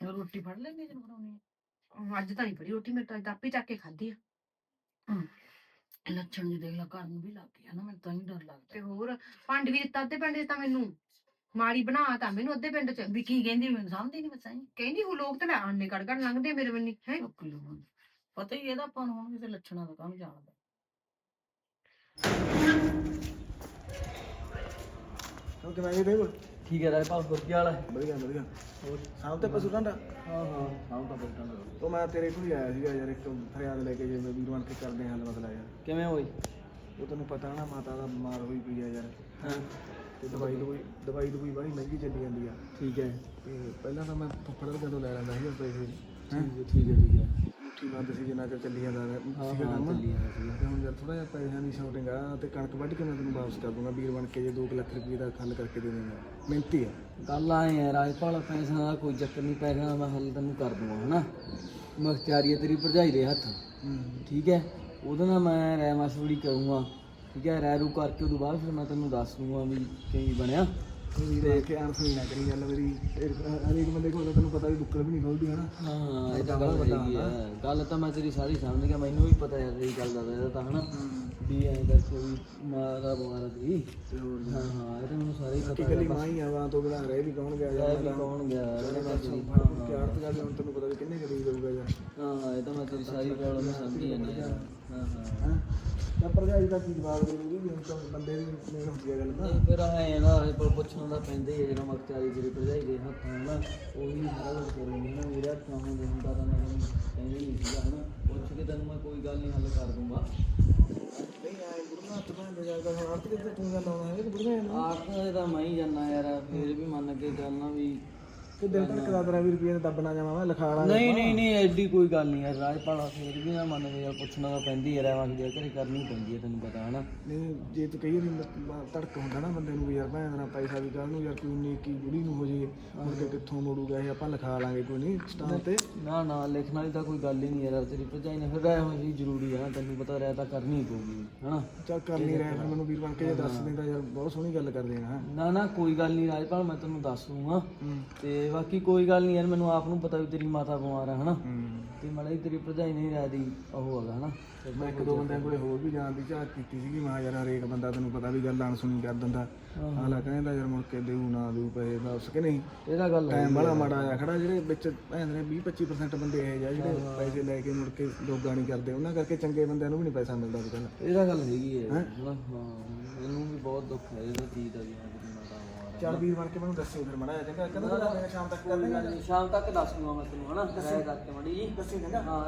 ਰੋਟੀ ਫੜ ਲੈਂਦੀ ਜਦੋਂ ਬਣਾਉਣੀ
ਹੁਣ ਅੱਜ ਤਾਂ ਨਹੀਂ ਫੜੀ ਰੋਟੀ ਮੇਰੇ ਤੋਂ ਆਪੇ ਚੱਕ ਕੇ ਖਾਧੀ ਆ।
ਲੱਛਣ ਜੀ ਦੇਖ ਲਾ ਘਰ ਨੂੰ ਵੀ ਲੱਗ ਗਿਆ ਨਾ ਮੈਨੂੰ ਤਾਂ ਹੀ ਡਰ ਲੱਗਦਾ।
ਤੇ ਹੋਰ ਪੰਡ ਵੀ ਦਿੱਤਾ ਅੱਧੇ ਪਿੰਡ 'ਚ ਤਾਂ ਮੈਨੂੰ। ਮਾੜੀ ਬਣਾ ਤਾਂ ਮੈਨੂੰ ਅੱਧੇ ਪਿੰਡ 'ਚ।
ਵੀ ਕੀ ਕਹਿੰਦੀ ਮੈਨੂੰ ਸਮਝਦੀ ਨਹੀਂ ਮਸਾਈ
ਕਹਿੰਦੀ ਉਹ ਲੋਕ ਤਾਂ ਲੈ ਆਣੇ ਗੜ ਗੜ ਲੰਘਦੇ ਮੇਰੇ ਬੰਨੀ ਹੈ।
ਚੁੱਕ ਲਓ ਹੁਣ। ਪਤਾ ਹੀ ਇਹਦਾ ਆਪਾਂ ਨੂੰ ਹੁਣ ਕਿਸੇ ਲੱਛਣਾਂ ਦਾ ਕੰਮ ਜਾਣਦਾ।
ਉਹ ਕਿਵੇਂ ਜੀ ਦੇਵ
ਠੀਕ ਹੈ ਰਾਜ ਹੋਰ ਕੀ ਹਾਲ ਹੈ?
ਵਧੀਆ ਵਧੀਆ। ਹੋਰ? ਸ਼ਾਮ ਤੇ ਪਸ਼ੂ ਡਾਂਡਾ
ਹਾਂ ਹਾਂ ਸਾਉਂ ਤਾਂ ਬੈਠਾ
ਉਹ ਮੈਂ ਤੇਰੇ ਕੋਲ ਹੀ ਆਇਆ ਸੀਗਾ ਯਾਰ ਇੱਕ ਫਰਿਆਦ ਲੈ ਕੇ ਜੇ ਮੈਂ ਵੀਰ ਬਣ ਕੇ ਕਰਦੇ ਹਾਂ ਹੱਲ ਯਾਰ
ਕਿਵੇਂ ਹੋਈ?
ਉਹ ਤੈਨੂੰ ਪਤਾ ਨਾ ਮਾਤਾ ਦਾ ਬਿਮਾਰ ਹੋਈ ਪਈ ਆ ਯਾਰ।
ਹਾਂ।
ਤੇ ਦਵਾਈ ਦਵਾਈ ਦਵਾਈ ਦਵਾਈ ਬੜੀ ਮਹਿੰਗੀ ਚੱਲੀ ਜਾਂਦੀ ਆ।
ਠੀਕ ਹੈ।
ਤੇ ਪਹਿਲਾਂ ਤਾਂ ਮੈਂ ਫੁੱਫੜ ਦੇ ਤੋਂ ਲੈ ਲੈਂਦਾ ਸੀ ਪੈਸੇ ਹੈਂ?
ਠੀਕ ਹੈ ਠੀਕ ਹੈ
ਮੁੱਠੀ ਬੰਦ ਸੀ ਜਿੰਨਾ ਚਿਰ ਚੱਲੀ ਜਾਂਦਾ
ਹਾਂ
ਸੀਗਾ
ਹਾਂ
ਕੰਮ।
ਜਾਂਦਾ
ਤੇ ਹੁਣ ਯਾਰ ਥੋੜਾ ਜਿਹਾ ਪੈਸਿਆਂ ਦੀ ਸ਼ਾਰਟਿੰਗ ਆ ਤੇ ਕਣਕ ਵੱਢ ਕੇ ਮੈਂ ਤੈਨੂੰ ਵਾਪਸ ਕਰ ਦੂੰਗਾ ਵੀਰ ਬਣ ਕੇ ਜੇ 2 ਲੱਖ ਰੁਪਏ ਦਾ ਹੱਲ ਕਰਕੇ ਦੇ ਦੇਣਾ ਮਿਹਨਤੀ ਆ।
ਗੱਲ ਆਏ ਹੈ ਰਾਜਪਾਲ ਪੈਸਿਆਂ ਦਾ ਕੋਈ ਚੱਕਰ ਨਹੀਂ ਪੈਸਿਆਂ ਦਾ ਮੈਂ ਹੱਲ ਤੈਨੂੰ ਕਰ ਦੂੰਗਾ ਹਨਾ? ਮਖਤਿਆਰੀ ਹੈ ਤੇਰੀ ਭਰਜਾਈ ਦੇ ਹੱਥ। ਠੀਕ ਹੈ ਉਹਦੇ ਨਾਲ ਮੈਂ ਰਾਇ ਮਸੂੜੀ ਕਰੂੰਗਾ। ਠੀਕ ਹੈ ਰਾਇ ਰੂ ਕਰਕੇ ਉਦੋਂ ਬਾਅਦ ਫਿਰ ਮੈਂ ਤੈਨੂੰ ਦੱਸ ਦੂੰਗਾ ਵੀ ਕੀ ਬਣਿਆ।
ਵੀਰ ਬਣ ਕੇ ਆਨਸਰ ਨਾ ਕਰੀ ਗੱਲ ਮੇਰੀ। ਇਹ ਹਰੇਕ ਬੰਦੇ ਕੋਲ ਤੈਨੂੰ ਪਤਾ ਵੀ ਬੁੱਕਲ ਵੀ ਨਹੀਂ ਖੋਲਦੀ ਹਨਾ?
ਹਾਂ ਹਾਂ ਇਹ ਤਾਂ
ਗੱਲ
ਹੈਗੀ ਤਾਂ ਮੈਂ ਤੇਰੀ ਸਾਰੀ ਸਮਝ ਗਿਆ ਮੈਨੂੰ ਵੀ ਪਤਾ ਤੇਰੀ ਗੱਲ ਦਾ ਇਹਦਾ ਤਾਂ ਹਨਾ। ਵੀ ਐਂ ਕਰਕੇ ਵੀ ਮਾਂ ਦਾ ਹਾਂ ਹਾਂ ਇਹ ਤਾਂ ਮੈਨੂੰ ਸਾਰੇ ਹੀ ਪਤਾ ਹੈ
ਤੋਂ ਬਿਨਾਂ ਰਹਿ ਵੀ ਕੌਣ ਗਿਆ
ਵੀ ਕੌਣ ਗਿਆ
ਹੁਣ ਤੈਨੂੰ ਪਤਾ ਵੀ ਕਿੰਨੇ ਹੋਊਗਾ ਯਾਰ
ਹਾਂ ਹਾਂ ਇਹ ਤਾਂ ਮੈਂ ਤੇਰੀ ਸਾਰੀ ਪ੍ਰੋਬਲਮ ਸਮਝ ਜਾਂਦੀ ਹਾਂ। ਹਾਂ ਹਾਂ।
ਹਾਂ। ਤਾਂ ਭਰਜਾਈ ਦਾ ਕੀ ਜਵਾਬ ਦੇਊਗੀ ਵੀ ਹੁਣ ਤਾਂ ਬੰਦੇ ਦੀ ਮੇਨ ਹੁੰਦੀ ਆ ਗੱਲ ਤਾਂ?
ਨਹੀਂ ਫਿਰ ਆਏ ਨਾ ਇਹ ਪਰ ਪੁੱਛਣ ਦਾ ਪੈਂਦਾ ਹੀ ਹੈ ਜਦੋਂ ਮਖਤਿਆਰੀ ਤੇਰੀ ਭਰਜਾਈ ਦੇ ਹੱਥ ਹੈ ਨਾ ਉਹੀ ਸਾਰਾ ਕੁਝ ਕਰੂਗੀ ਨਾ ਮੇਰੇ ਹੱਥਾਂ ਹੁੰਦੇ ਹੁੰਦਾ ਤਾਂ ਮੈਂ ਤੈਨੂੰ ਕਹਿੰਦੇ ਨਹੀਂ ਸੀਗਾ ਹਨਾ। ਪੁੱਛ ਕੇ ਤੈਨੂੰ ਮੈਂ ਕੋਈ ਗੱਲ ਨਹੀਂ ਹੱਲ ਕਰ ਦੂੰਗਾ।
ਨਹੀਂ ਆਏ ਗੁਰੂਆਂ ਹੱਥ ਭਾਂ ਦੇ ਜਾਂਦਾ ਹੁਣ ਆੜਤ ਕਿਤੇ ਤੂੰ ਗੱਲ ਆਉਣਾ ਹੈ ਕਿ ਗੁਰੂਆਂ ਨੂੰ
ਆਪ ਦਾ ਤਾਂ ਮੈਂ ਹੀ ਜਾਣਾ ਯਾਰ ਫਿਰ ਵੀ ਮੰਨ ਕੇ ਚੱਲਣਾ ਵੀ
ਕਿ ਦਿਲ ਧੜਕਦਾ ਤੇਰਾ ਵੀ ਰੁਪਏ ਦੱਬਣਾ ਜਾਵਾਂ ਮੈਂ ਲਿਖਾ ਲਾ
ਨਹੀਂ ਨਹੀਂ ਨਹੀਂ ਐਡੀ ਕੋਈ ਗੱਲ ਨਹੀਂ ਯਾਰ ਰਾਜਪਾਲਾ ਫਿਰ ਵੀ ਨਾ ਮੰਨ ਕੇ ਯਾਰ ਪੁੱਛਣਾ ਤਾਂ ਪੈਂਦੀ ਹੈ ਰਹਿਵਾਂ ਦੀ ਘਰੇ ਕਰਨੀ ਪੈਂਦੀ ਹੈ ਤੈਨੂੰ ਪਤਾ ਹਨਾ?
ਨਹੀਂ ਜੇ ਤੂੰ ਕਹੀ ਵੀ ਧੜਕ ਹੁੰਦਾ ਨਾ ਬੰਦੇ ਨੂੰ ਵੀ ਯਾਰ ਭੈਣ ਦਾ ਪੈਸਾ ਵੀ ਕੱਲ ਨੂੰ ਯਾਰ ਕੋਈ ਨੇਕੀ ਬੁੜੀ ਨੂੰ ਹੋ ਜੇ ਮੁੜ ਕੇ ਕਿੱਥੋਂ ਮੋੜੂਗਾ ਇਹ ਆਪਾਂ ਲਿਖਾ ਲਾਂਗੇ ਕੋਈ ਨਹੀਂ ਸਟਾਂਪ ਤੇ।
ਨਾ ਨਾ ਲਿਖਣ ਵਾਲੀ ਤਾਂ ਕੋਈ ਗੱਲ ਹੀ ਨਹੀਂ ਯਾਰ ਤੇਰੀ ਭਰਜਾਈ ਨੇ ਫਿਰ ਰਹਿ ਜ਼ਰੂਰੀ ਹੈ ਤੈਨੂੰ ਪਤਾ ਰਹਿ ਤਾਂ ਕਰਨੀ ਪਊਗੀ ਹਨਾ?
ਚੱਲ ਕਰ ਨਹੀਂ ਰਿਹਾ ਫਿਰ ਮੈਨੂੰ ਵੀਰ ਬਣ ਕੇ ਜੇ ਦੱਸ ਦਿੰਦਾ ਯਾਰ ਬਹੁਤ ਸੋਹਣੀ ਗੱਲ ਕਰਦੇ ਆ।
ਨਾ ਨਾ ਕੋਈ ਗੱਲ ਨਹੀਂ ਰਾਜਪਾਲ ਮੈਂ ਤੈਨੂੰ ਦੱਸ ਦੂੰਗਾ।
ਹੂੰ।
ਤੇ ਬਾਕੀ ਕੋਈ ਗੱਲ ਨਹੀਂ ਯਾਰ ਮੈਨੂੰ ਆਪ ਨੂੰ ਪਤਾ ਵੀ ਤੇਰੀ ਮਾਤਾ ਬਿਮਾਰ ਹੈ ਹਨਾ? ਤੇ ਮਾੜਾ ਜੀ ਤੇਰੀ ਭਰਜਾਈ ਨਹੀਂ ਰਾਦੀ ਉਹ ਹੈਗਾ ਹਨਾ?
ਮੈਂ ਇੱਕ ਦੋ ਬੰਦਿਆਂ ਕੋਲੇ ਹੋਰ ਵੀ ਜਾਣ ਦੀ ਝਾਕ ਕੀਤੀ ਸੀਗੀ ਮੈਂ ਯਾਰ ਹਰੇਕ ਬੰਦਾ ਤੈਨੂੰ ਪਤਾ ਵੀ ਗੱਲ ਅਣਸੁਣੀ ਕਰ ਦਿੰਦਾ। ਹਾਲਾ ਕਹਿੰਦਾ ਯਾਰ ਮੁੜ ਕੇ ਦੇਊ ਨਾ ਦੇਊ ਪੈਸੇ ਵਾਪਸ ਕਿ ਨਹੀਂ?
ਇਹਦਾ ਗੱਲ ਹੈ
ਟਾਈਮ ਬੜਾ ਮਾੜਾ ਆਇਆ ਖੜਾ ਜਿਹੜੇ ਵਿੱਚ ਭੈਣ ਦੇ 20 25% ਬੰਦੇ ਇਹ ਆ ਜਿਹੜੇ ਪੈਸੇ ਲੈ ਕੇ ਮੁੜ ਕੇ ਲੋਗਾ ਨਹੀਂ ਕਰਦੇ ਉਹਨਾਂ ਕਰਕੇ ਚੰਗੇ ਬੰਦਿਆਂ ਨੂੰ ਵੀ ਨਹੀਂ ਪੈਸਾ ਮਿਲਦਾ ਅੱਜ
ਇਹਦਾ ਗੱਲ ਹੈਗੀ ਹੈ। ਹਾਂ? ਮੈਨੂੰ ਵੀ ਬਹੁਤ ਦੁੱਖ ਹੈ ਇਹਦਾ ਚੀਜ਼ ਦਾ ਵੀ ਆ
ਚੱਲ ਵੀਰ ਬਣ ਕੇ ਮੈਨੂੰ ਦੱਸਿਓ ਫਿਰ ਮੜਾ ਚੰਗਾ? ਕਹਿੰਦਾ ਸ਼ਾਮ ਤੱਕ? ਕਰ।
ਸ਼ਾਮ ਤੱਕ ਦੱਸ ਦੂੰਗਾ ਮੈਂ ਤੈਨੂੰ ਹਨਾ? ਰਾਇ ਕਰਕੇ ਮੜੀ ਜੀ
ਦੱਸੀ ਚੰਗਾ।
ਹਾਂ